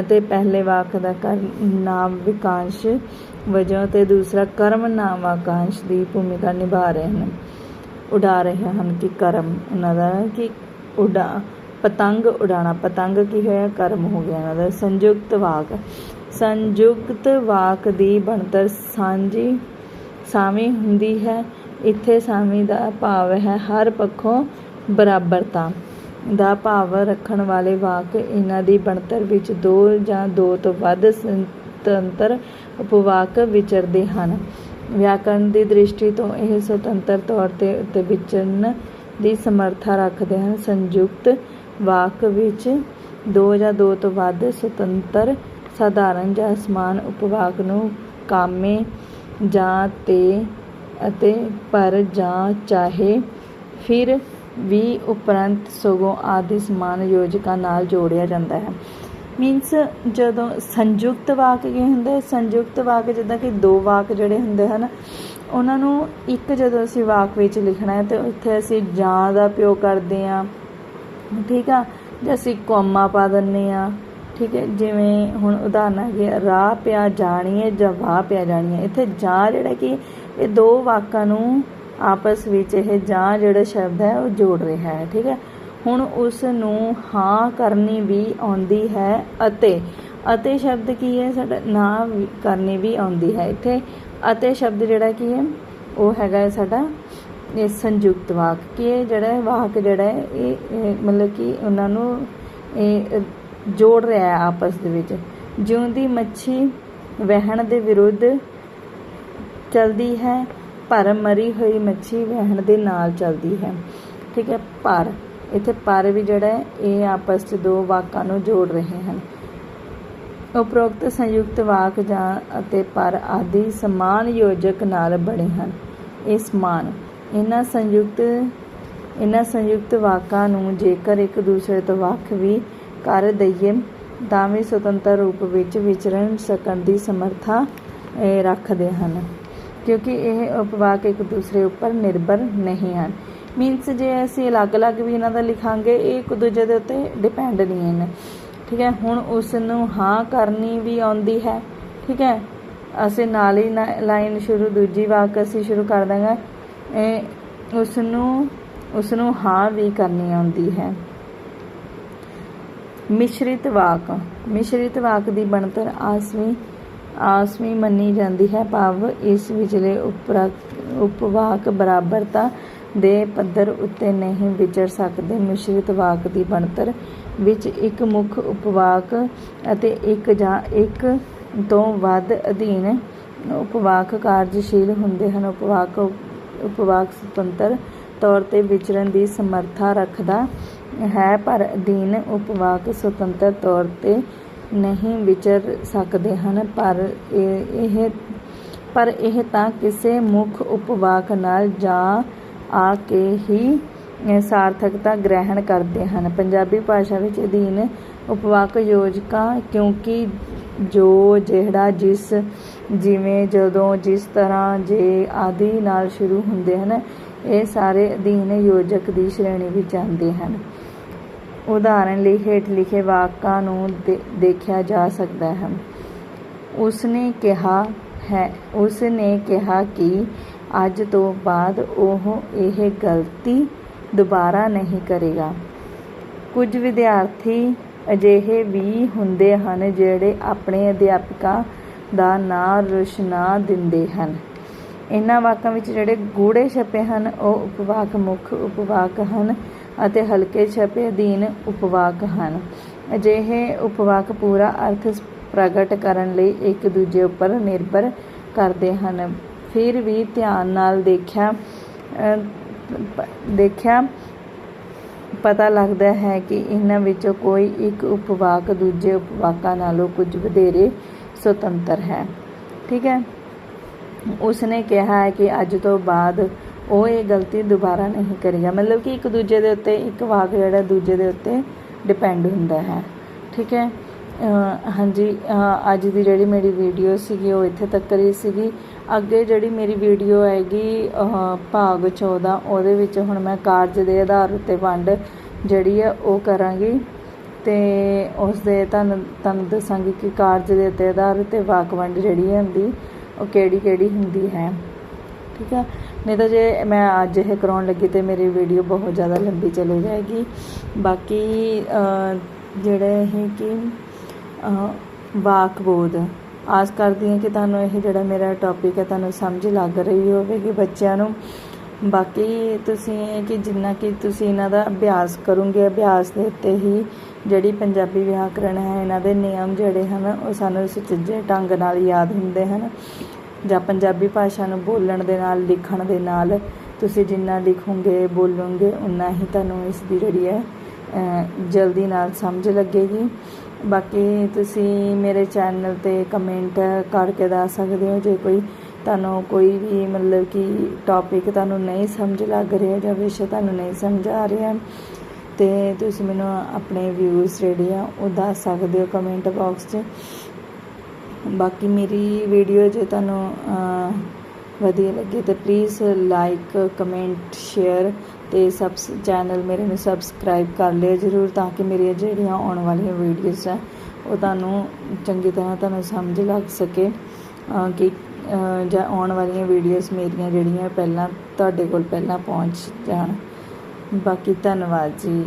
ਅਤੇ ਪਹਿਲੇ ਵਾਕ ਦਾ ਕਰ, ਨਾਮ ਵਿਕਾਂਸ਼ ਵਜੋਂ ਤੇ ਦੂਸਰਾ ਕਰਮ ਨਾਮ ਵਾਕਾਂਸ਼ ਦੀ ਭੂਮਿਕਾ ਨਿਭਾ ਰਹੇ ਹਨ। ਉਡਾ ਰਹੇ ਹਨ ਕਿ ਕਰਮ, ਉਹਨਾਂ ਦਾ ਕਿ ਉਡਾ, ਪਤੰਗ ਉਡਾਣਾ ਪਤੰਗ ਕੀ ਹੋਇਆ ਕਰਮ ਹੋ ਗਿਆ। ਉਹਨਾਂ ਦਾ ਸੰਯੁਕਤ ਵਾਕ। ਸੰਯੁਕਤ ਵਾਕ ਦੀ ਬਣਤਰ ਸਾਂਝੀ ਸਾਮੀ ਹੁੰਦੀ ਹੈ। ਇੱਥੇ ਸਾਮੀ ਦਾ ਭਾਵ ਹੈ ਹਰ ਪੱਖੋਂ ਬਰਾਬਰਤਾ ਦਾ ਭਾਵ ਰੱਖਣ ਵਾਲੇ ਵਾਕ। ਇਹਨਾਂ ਦੀ ਬਣਤਰ ਵਿੱਚ ਦੋ ਜਾਂ ਦੋ ਤੋਂ ਵੱਧ ਸੁਤੰਤਰ ਉਪਵਾਕ ਵਿਚਰਦੇ ਹਨ। ਵਿਆਕਰਣ ਦੀ ਦ੍ਰਿਸ਼ਟੀ ਤੋਂ ਇਹ ਸੁਤੰਤਰ ਤੌਰ ਤੇ ਉੱਤੇ ਵਿਚਰਨ ਦੀ ਸਮਰੱਥਾ ਰੱਖਦੇ ਹਨ। ਸੰਯੁਕਤ ਵਾਕ ਵਿੱਚ ਦੋ ਜਾਂ ਦੋ ਤੋਂ ਵੱਧ ਸੁਤੰਤਰ ਸਾਧਾਰਨ ਜਾਂ ਸਮਾਨ ਉਪਵਾਕ ਨੂੰ ਕਾਮੇ ਜਾਂ ਤੇ ਅਤੇ ਪਰ ਜਾਂ ਚਾਹੇ, ਫਿਰ ਵੀ ਉਪਰੰਤ ਸਗੋਂ ਆਦਿ ਸਮਾਨ ਯੋਜਕਾਂ ਨਾਲ ਜੋੜਿਆ ਜਾਂਦਾ ਹੈ। ਮੀਨਸ ਜਦੋਂ ਸੰਯੁਕਤ ਵਾਕ ਕੀ ਹੁੰਦਾ? ਸੰਯੁਕਤ ਵਾਕ ਜਿੱਦਾਂ ਕਿ ਦੋ ਵਾਕ ਜਿਹੜੇ ਹੁੰਦੇ ਹਨ, ਉਹਨਾਂ ਨੂੰ ਇੱਕ ਜਦੋਂ ਅਸੀਂ ਵਾਕ ਵਿੱਚ ਲਿਖਣਾ ਹੈ, ਤੇ ਉੱਥੇ ਅਸੀਂ ਜਾਂ ਦਾ ਉਪਯੋਗ ਕਰਦੇ ਹਾਂ, ਠੀਕ ਆ? ਜੇ ਅਸੀਂ ਕੋਮਾ ਪਾ ਦਿੰਨੇ ਆ ਠੀਕ ਹੈ, ਜਿਵੇਂ ਹੁਣ ਉਦਾਹਰਨ ਹੈਗੇ ਰਾਹ ਪਿਆ ਜਾਣੀਏ ਜਾਂ ਵਾਹ ਪਿਆ ਜਾਣੀਏ ਇੱਥੇ ਜਾਂ ਜਿਹੜਾ ਕਿ ਇਹ ਦੋ ਵਾਕਾਂ ਨੂੰ ਆਪਸ ਵਿੱਚ ਇਹ ਜਾਂ ਜਿਹੜਾ ਸ਼ਬਦ ਹੈ, ਉਹ ਜੋੜ ਰਿਹਾ ਹੈ, ਠੀਕ ਹੈ। ਹੁਣ ਉਸ ਨੂੰ ਹਾਂ ਕਰਨੀ ਵੀ ਆਉਂਦੀ ਹੈ ਅਤੇ ਅਤੇ ਸ਼ਬਦ ਕੀ ਹੈ? ਸਾਡਾ ਨਾ ਵੀ ਕਰਨੀ ਵੀ ਆਉਂਦੀ ਹੈ। ਇੱਥੇ ਅਤੇ ਸ਼ਬਦ ਜਿਹੜਾ ਕੀ ਹੈ, ਉਹ ਹੈਗਾ ਹੈ ਸਾਡਾ ਇਹ ਸੰਯੁਕਤ ਵਾਕ। ਕਿ ਇਹ ਜਿਹੜਾ ਵਾਕ ਜਿਹੜਾ ਹੈ ਇਹ ਮਤਲਬ ਕਿ ਉਹਨਾਂ ਨੂੰ ਇਹ ਜੋੜ ਰਿਹਾ ਹੈ ਆਪਸ ਦੇ ਵਿੱਚ। ਜਿਉਂਦੀ ਮੱਛੀ ਵਹਿਣ ਦੇ ਵਿਰੁੱਧ ਚਲਦੀ ਹੈ, ਪਰ ਮਰੀ ਹੋਈ ਮੱਛੀ ਵਹਿਣ ਦੇ ਨਾਲ ਚਲਦੀ ਹੈ। ਠੀਕ ਹੈ, ਪਰ ਇੱਥੇ ਪਰ ਵੀ ਜਿਹੜਾ ਹੈ, ਇਹ ਆਪਸ 'ਚ ਦੋ ਵਾਕਾਂ ਨੂੰ ਜੋੜ ਰਹੇ ਹਨ। ਉਪਰੋਕਤ ਸੰਯੁਕਤ ਵਾਕ ਜਾਂ ਅਤੇ ਪਰ ਆਦਿ ਸਮਾਨ ਯੋਜਕ ਨਾਲ ਬਣੇ ਹਨ। ਇਹ ਸਮਾਨ ਇਹਨਾਂ ਸੰਯੁਕਤ ਇਹਨਾਂ ਸੰਯੁਕਤ ਵਾਕਾਂ ਨੂੰ ਜੇਕਰ ਇੱਕ ਦੂਸਰੇ ਤੋਂ ਵੱਖ ਵੀ ਕਰ ਦਈਏ। ਤਾਂ ਵੀ ਸੁਤੰਤਰ ਰੂਪ ਵਿੱਚ ਵਿਚਰਨ ਸਕਣ ਦੀ ਸਮਰੱਥਾ ਰੱਖਦੇ ਹਨ, ਕਿਉਂਕਿ ਇਹ ਉਪਵਾਕ ਇੱਕ ਦੂਸਰੇ ਉੱਪਰ ਨਿਰਭਰ ਨਹੀਂ ਹਨ। ਮੀਨਸ ਜੇ ਅਸੀਂ ਅਲੱਗ-ਅਲੱਗ ਵੀ ਇਹਨਾਂ ਦਾ ਲਿਖਾਂਗੇ, ਇਹ ਇੱਕ ਦੂਜੇ ਦੇ ਉੱਤੇ ਡਿਪੈਂਡ ਨਹੀਂ ਹਨ। ਠੀਕ ਹੈ? ਹੁਣ ਉਸ ਨੂੰ ਹਾਂ ਕਰਨੀ ਵੀ ਆਉਂਦੀ ਹੈ। ਠੀਕ ਹੈ? ਅਸੀਂ ਨਾਲ ਹੀ ਲਾਈਨ ਸ਼ੁਰੂ, ਦੂਜੀ ਵਾਕ ਅਸੀਂ ਸ਼ੁਰੂ ਕਰ ਦਾਂਗੇ। ਇਹ ਉਸ ਨੂੰ ਉਸ ਨੂੰ ਹਾਂ ਵੀ ਕਰਨੀ ਆਉਂਦੀ ਹੈ। ਮਿਸ਼ਰਿਤ ਵਾਕ ਮਿਸ਼ਰਿਤ ਵਾਕ ਦੀ ਬਣਤਰ ਆਸਵੀ ਆਸਵੀ ਮੰਨੀ ਜਾਂਦੀ ਹੈ। ਭਾਵ ਇਸ ਵਿਚਲੇ ਉਪਵਾਕ ਬਰਾਬਰਤਾ ਦੇ ਪੱਧਰ ਉੱਤੇ ਨਹੀਂ ਵਿਚਰ ਸਕਦੇ। ਮਿਸ਼ਰਿਤ ਵਾਕ ਦੀ ਬਣਤਰ ਵਿੱਚ ਇੱਕ ਮੁੱਖ ਉਪਵਾਕ ਅਤੇ ਇੱਕ ਜਾਂ ਇੱਕ ਤੋਂ ਵੱਧ ਅਧੀਨ ਉਪਵਾਕ ਕਾਰਜਸ਼ੀਲ ਹੁੰਦੇ ਹਨ। ਉਪਵਾਕ ਉਪਵਾਕ ਸੁਤੰਤਰ ਤੌਰ ਤੇ ਵਿਚਰਨ ਦੀ ਸਮਰੱਥਾ ਰੱਖਦਾ ਹੈ, ਪਰ ਅਧੀਨ ਉਪਵਾਕ ਸੁਤੰਤਰ ਤੌਰ ਤੇ ਨਹੀਂ ਵਿਚਰ ਸਕਦੇ ਹਨ। ਪਰ ਇਹ, ਇਹ- ਪਰ ਇਹ ਤਾਂ ਕਿਸੇ ਮੁੱਖ ਉਪਵਾਕ ਨਾਲ ਜਾ ਆ ਕੇ ਹੀ ਸਾਰਥਕਤਾ ਗ੍ਰਹਿਣ ਕਰਦੇ ਹਨ। ਪੰਜਾਬੀ ਭਾਸ਼ਾ ਵਿੱਚ ਅਧੀਨ ਉਪਵਾਕ ਯੋਜਕਾਂ, ਕਿਉਂਕਿ ਜੋ ਜਿਹੜਾ ਜਿਸ, ਜਿਵੇਂ ਜਦੋਂ ਜਿਸ ਤਰ੍ਹਾਂ ਜੇ ਆਦਿ ਨਾਲ ਸ਼ੁਰੂ ਹੁੰਦੇ ਹਨ, ਇਹ ਸਾਰੇ ਅਧੀਨ ਯੋਜਕ ਦੀ ਸ਼੍ਰੇਣੀ ਵਿੱਚ ਆਉਂਦੇ ਹਨ। ਉਦਾਹਰਣ ਲਈ ਹੇਠ ਲਿਖੇ ਵਾਕਾਂ ਨੂੰ ਦੇ- ਦੇਖਿਆ ਜਾ ਸਕਦਾ ਹੈ। ਉਸਨੇ ਕਿਹਾ ਹੈ, ਉਸਨੇ ਕਿਹਾ ਕਿ ਅੱਜ ਤੋਂ ਬਾਅਦ ਉਹ ਇਹ ਗਲਤੀ ਦੁਬਾਰਾ ਨਹੀਂ ਕਰੇਗਾ। ਕੁਝ ਵਿਦਿਆਰਥੀ ਅਜਿਹੇ ਵੀ ਹੁੰਦੇ ਹਨ ਜਿਹੜੇ ਆਪਣੇ ਅਧਿਆਪਕਾਂ ਦਾ ਨਾਂ ਰੋਸ਼ਨਾ ਦਿੰਦੇ ਹਨ। ਇਹਨਾਂ ਵਾਕਾਂ ਵਿੱਚ ਜਿਹੜੇ ਗੂੜੇ ਛਪੇ ਹਨ, ਉਹ ਉਪਵਾਕ ਮੁੱਖ ਉਪਵਾਕ ਹਨ। ਅਤੇ ਹਲਕੇ ਛਪੇ ਅਧੀਨ ਉਪਵਾਕ ਹਨ। ਅਜਿਹੇ ਉਪਵਾਕ ਪੂਰਾ ਅਰਥ ਪ੍ਰਗਟ ਕਰਨ ਲਈ ਇੱਕ ਦੂਜੇ ਉੱਪਰ ਨਿਰਭਰ ਕਰਦੇ ਹਨ। ਫਿਰ ਵੀ ਧਿਆਨ ਨਾਲ ਦੇਖਿਆ ਦੇਖਿਆ, ਪਤਾ ਲੱਗਦਾ ਹੈ ਕਿ ਇਹਨਾਂ ਵਿੱਚੋਂ ਕੋਈ ਇੱਕ ਉਪਵਾਕ ਦੂਜੇ ਉਪਵਾਕਾਂ ਨਾਲੋਂ ਕੁਝ ਵਧੇਰੇ ਸੁਤੰਤਰ ਹੈ। ਠੀਕ ਹੈ? ਉਸਨੇ ਕਿਹਾ ਹੈ ਕਿ ਅੱਜ ਤੋਂ ਬਾਅਦ ਉਹ ਇਹ ਗਲਤੀ ਦੁਬਾਰਾ ਨਹੀਂ ਕਰੇਗਾ ਮਤਲਬ ਕਿ ਇੱਕ ਦੂਜੇ ਦੇ ਉੱਤੇ, ਇੱਕ ਵਾਕ ਜਿਹੜਾ ਦੂਜੇ ਦੇ ਉੱਤੇ ਡਿਪੈਂਡ ਹੁੰਦਾ ਹੈ। ਠੀਕ ਹੈ? ਹਾਂਜੀ ਅੱਜ ਦੀ ਜਿਹੜੀ ਮੇਰੀ ਵੀਡੀਓ ਸੀਗੀ, ਉਹ ਇੱਥੇ ਤੱਕ ਹੀ ਸੀਗੀ। ਅੱਗੇ ਜਿਹੜੀ ਮੇਰੀ ਵੀਡੀਓ ਹੈਗੀ ਭਾਗ 14 ਉਹਦੇ ਵਿੱਚ ਹੁਣ ਮੈਂ ਕਾਰਜ ਦੇ ਆਧਾਰ ਉੱਤੇ ਵੰਡ ਜਿਹੜੀ ਹੈ ਉਹ ਕਰਾਂਗੀ। ਤੇ ਉਸ ਦੇ ਤੁਹਾਨੂੰ ਤੁਹਾਨੂੰ ਦੱਸਾਂਗੀ ਕਿ ਕਾਰਜ ਦੇ ਉੱਤੇ ਆਧਾਰ ਉੱਤੇ ਵਾਕ ਵੰਡ ਜਿਹੜੀ ਹੁੰਦੀ, ਉਹ ਕਿਹੜੀ ਕਿਹੜੀ ਹੁੰਦੀ ਹੈ। ਠੀਕ ਆ? ਨਹੀਂ ਤਾਂ ਜੇ ਮੈਂ ਅੱਜ ਇਹ ਕਰਾਉਣ ਲੱਗੀ ਤੇ ਮੇਰੀ ਵੀਡੀਓ ਬਹੁਤ ਜ਼ਿਆਦਾ ਲੰਬੀ ਚਲੀ ਜਾਏਗੀ। ਬਾਕੀ ਅਹ, ਜਿਹੜੇ ਇਹ ਕਿ ਵਾਕ ਬੋਧ ਆਸ ਕਰਦੀ ਹਾਂ ਕਿ ਤੁਹਾਨੂੰ ਇਹ ਜਿਹੜਾ ਮੇਰਾ ਟੌਪਿਕ ਹੈ ਤੁਹਾਨੂੰ ਸਮਝ ਲੱਗ ਰਹੀ ਹੋਵੇਗੀ ਬੱਚਿਆਂ ਨੂੰ। ਬਾਕੀ ਤੁਸੀਂ ਕਿ ਜਿੰਨਾ ਕਿ ਤੁਸੀਂ ਇਹਨਾਂ ਦਾ ਅਭਿਆਸ ਕਰੋਗੇ ਅਭਿਆਸ ਦੇ ਉੱਤੇ ਹੀ ਜਿਹੜੀ ਪੰਜਾਬੀ ਵਿਆਕਰਣ ਹੈ ਇਹਨਾਂ ਦੇ ਨਿਯਮ ਜਿਹੜੇ ਹਨ ਉਹ ਸਾਨੂੰ ਸੁਚੱਜੇ ਢੰਗ ਨਾਲ ਯਾਦ ਹੁੰਦੇ ਹਨ। ਜਾਂ ਪੰਜਾਬੀ ਭਾਸ਼ਾ ਨੂੰ ਬੋਲਣ ਦੇ ਨਾਲ, ਲਿਖਣ ਦੇ ਨਾਲ, ਤੁਸੀਂ ਜਿੰਨਾ ਲਿਖੋਗੇ, ਬੋਲੋਗੇ ਉਨਾ ਹੀ ਤੁਹਾਨੂੰ ਇਸ ਦੀ ਜਿਹੜੀ ਹੈ ਜਲਦੀ ਨਾਲ ਸਮਝ ਲੱਗੇਗੀ। ਬਾਕੀ ਤੁਸੀਂ ਮੇਰੇ ਚੈਨਲ ਤੇ ਕਮੈਂਟ ਕਰਕੇ ਦੱਸ ਸਕਦੇ ਹੋ, ਜੇ ਕੋਈ ਤੁਹਾਨੂੰ ਕੋਈ ਵੀ ਮਤਲਬ ਕਿ ਟੌਪਿਕ ਤੁਹਾਨੂੰ ਨਹੀਂ ਸਮਝ ਲੱਗ ਰਿਹਾ ਜਾਂ ਵਿਸ਼ੇ ਤੁਹਾਨੂੰ ਨਹੀਂ ਸਮਝ ਆ ਰਿਹਾ, ਤੇ ਤੁਸੀਂ ਮੈਨੂੰ ਆਪਣੇ ਵਿਊਜ਼ ਜਿਹੜੇ ਆ, ਉਹ ਦੱਸ ਸਕਦੇ ਹੋ ਕਮੈਂਟ ਬਾਕਸ 'ਚ। ਬਾਕੀ ਮੇਰੀ ਵੀਡੀਓ ਜੇ ਤੁਹਾਨੂੰ ਵਧੀਆ ਲੱਗੇ ਤਾਂ ਪਲੀਜ਼ ਲਾਈਕ ਕਮੈਂਟ ਸ਼ੇਅਰ ਤੇ ਸਬ ਚੈਨਲ ਮੇਰੇ ਨੂੰ ਸਬਸਕ੍ਰਾਈਬ ਕਰ ਲਿਓ ਜਰੂਰ ਤਾਂ ਕਿ ਮੇਰੀਆਂ ਜਿਹੜੀਆਂ ਆਉਣ ਵਾਲੀਆਂ ਵੀਡੀਓਜ਼ ਆ, ਉਹ ਤੁਹਾਨੂੰ ਚੰਗੀ ਤਰ੍ਹਾਂ ਤੁਹਾਨੂੰ ਸਮਝ ਲੱਗ ਸਕੇ। ਕਿ ਜਾਂ ਆਉਣ ਵਾਲੀਆਂ ਵੀਡੀਓਜ਼ ਮੇਰੀਆਂ ਜਿਹੜੀਆਂ ਪਹਿਲਾਂ ਤੁਹਾਡੇ ਕੋਲ ਪਹਿਲਾਂ ਪਹੁੰਚ ਜਾਣ। ਬਾਕੀ ਧੰਨਵਾਦ ਜੀ।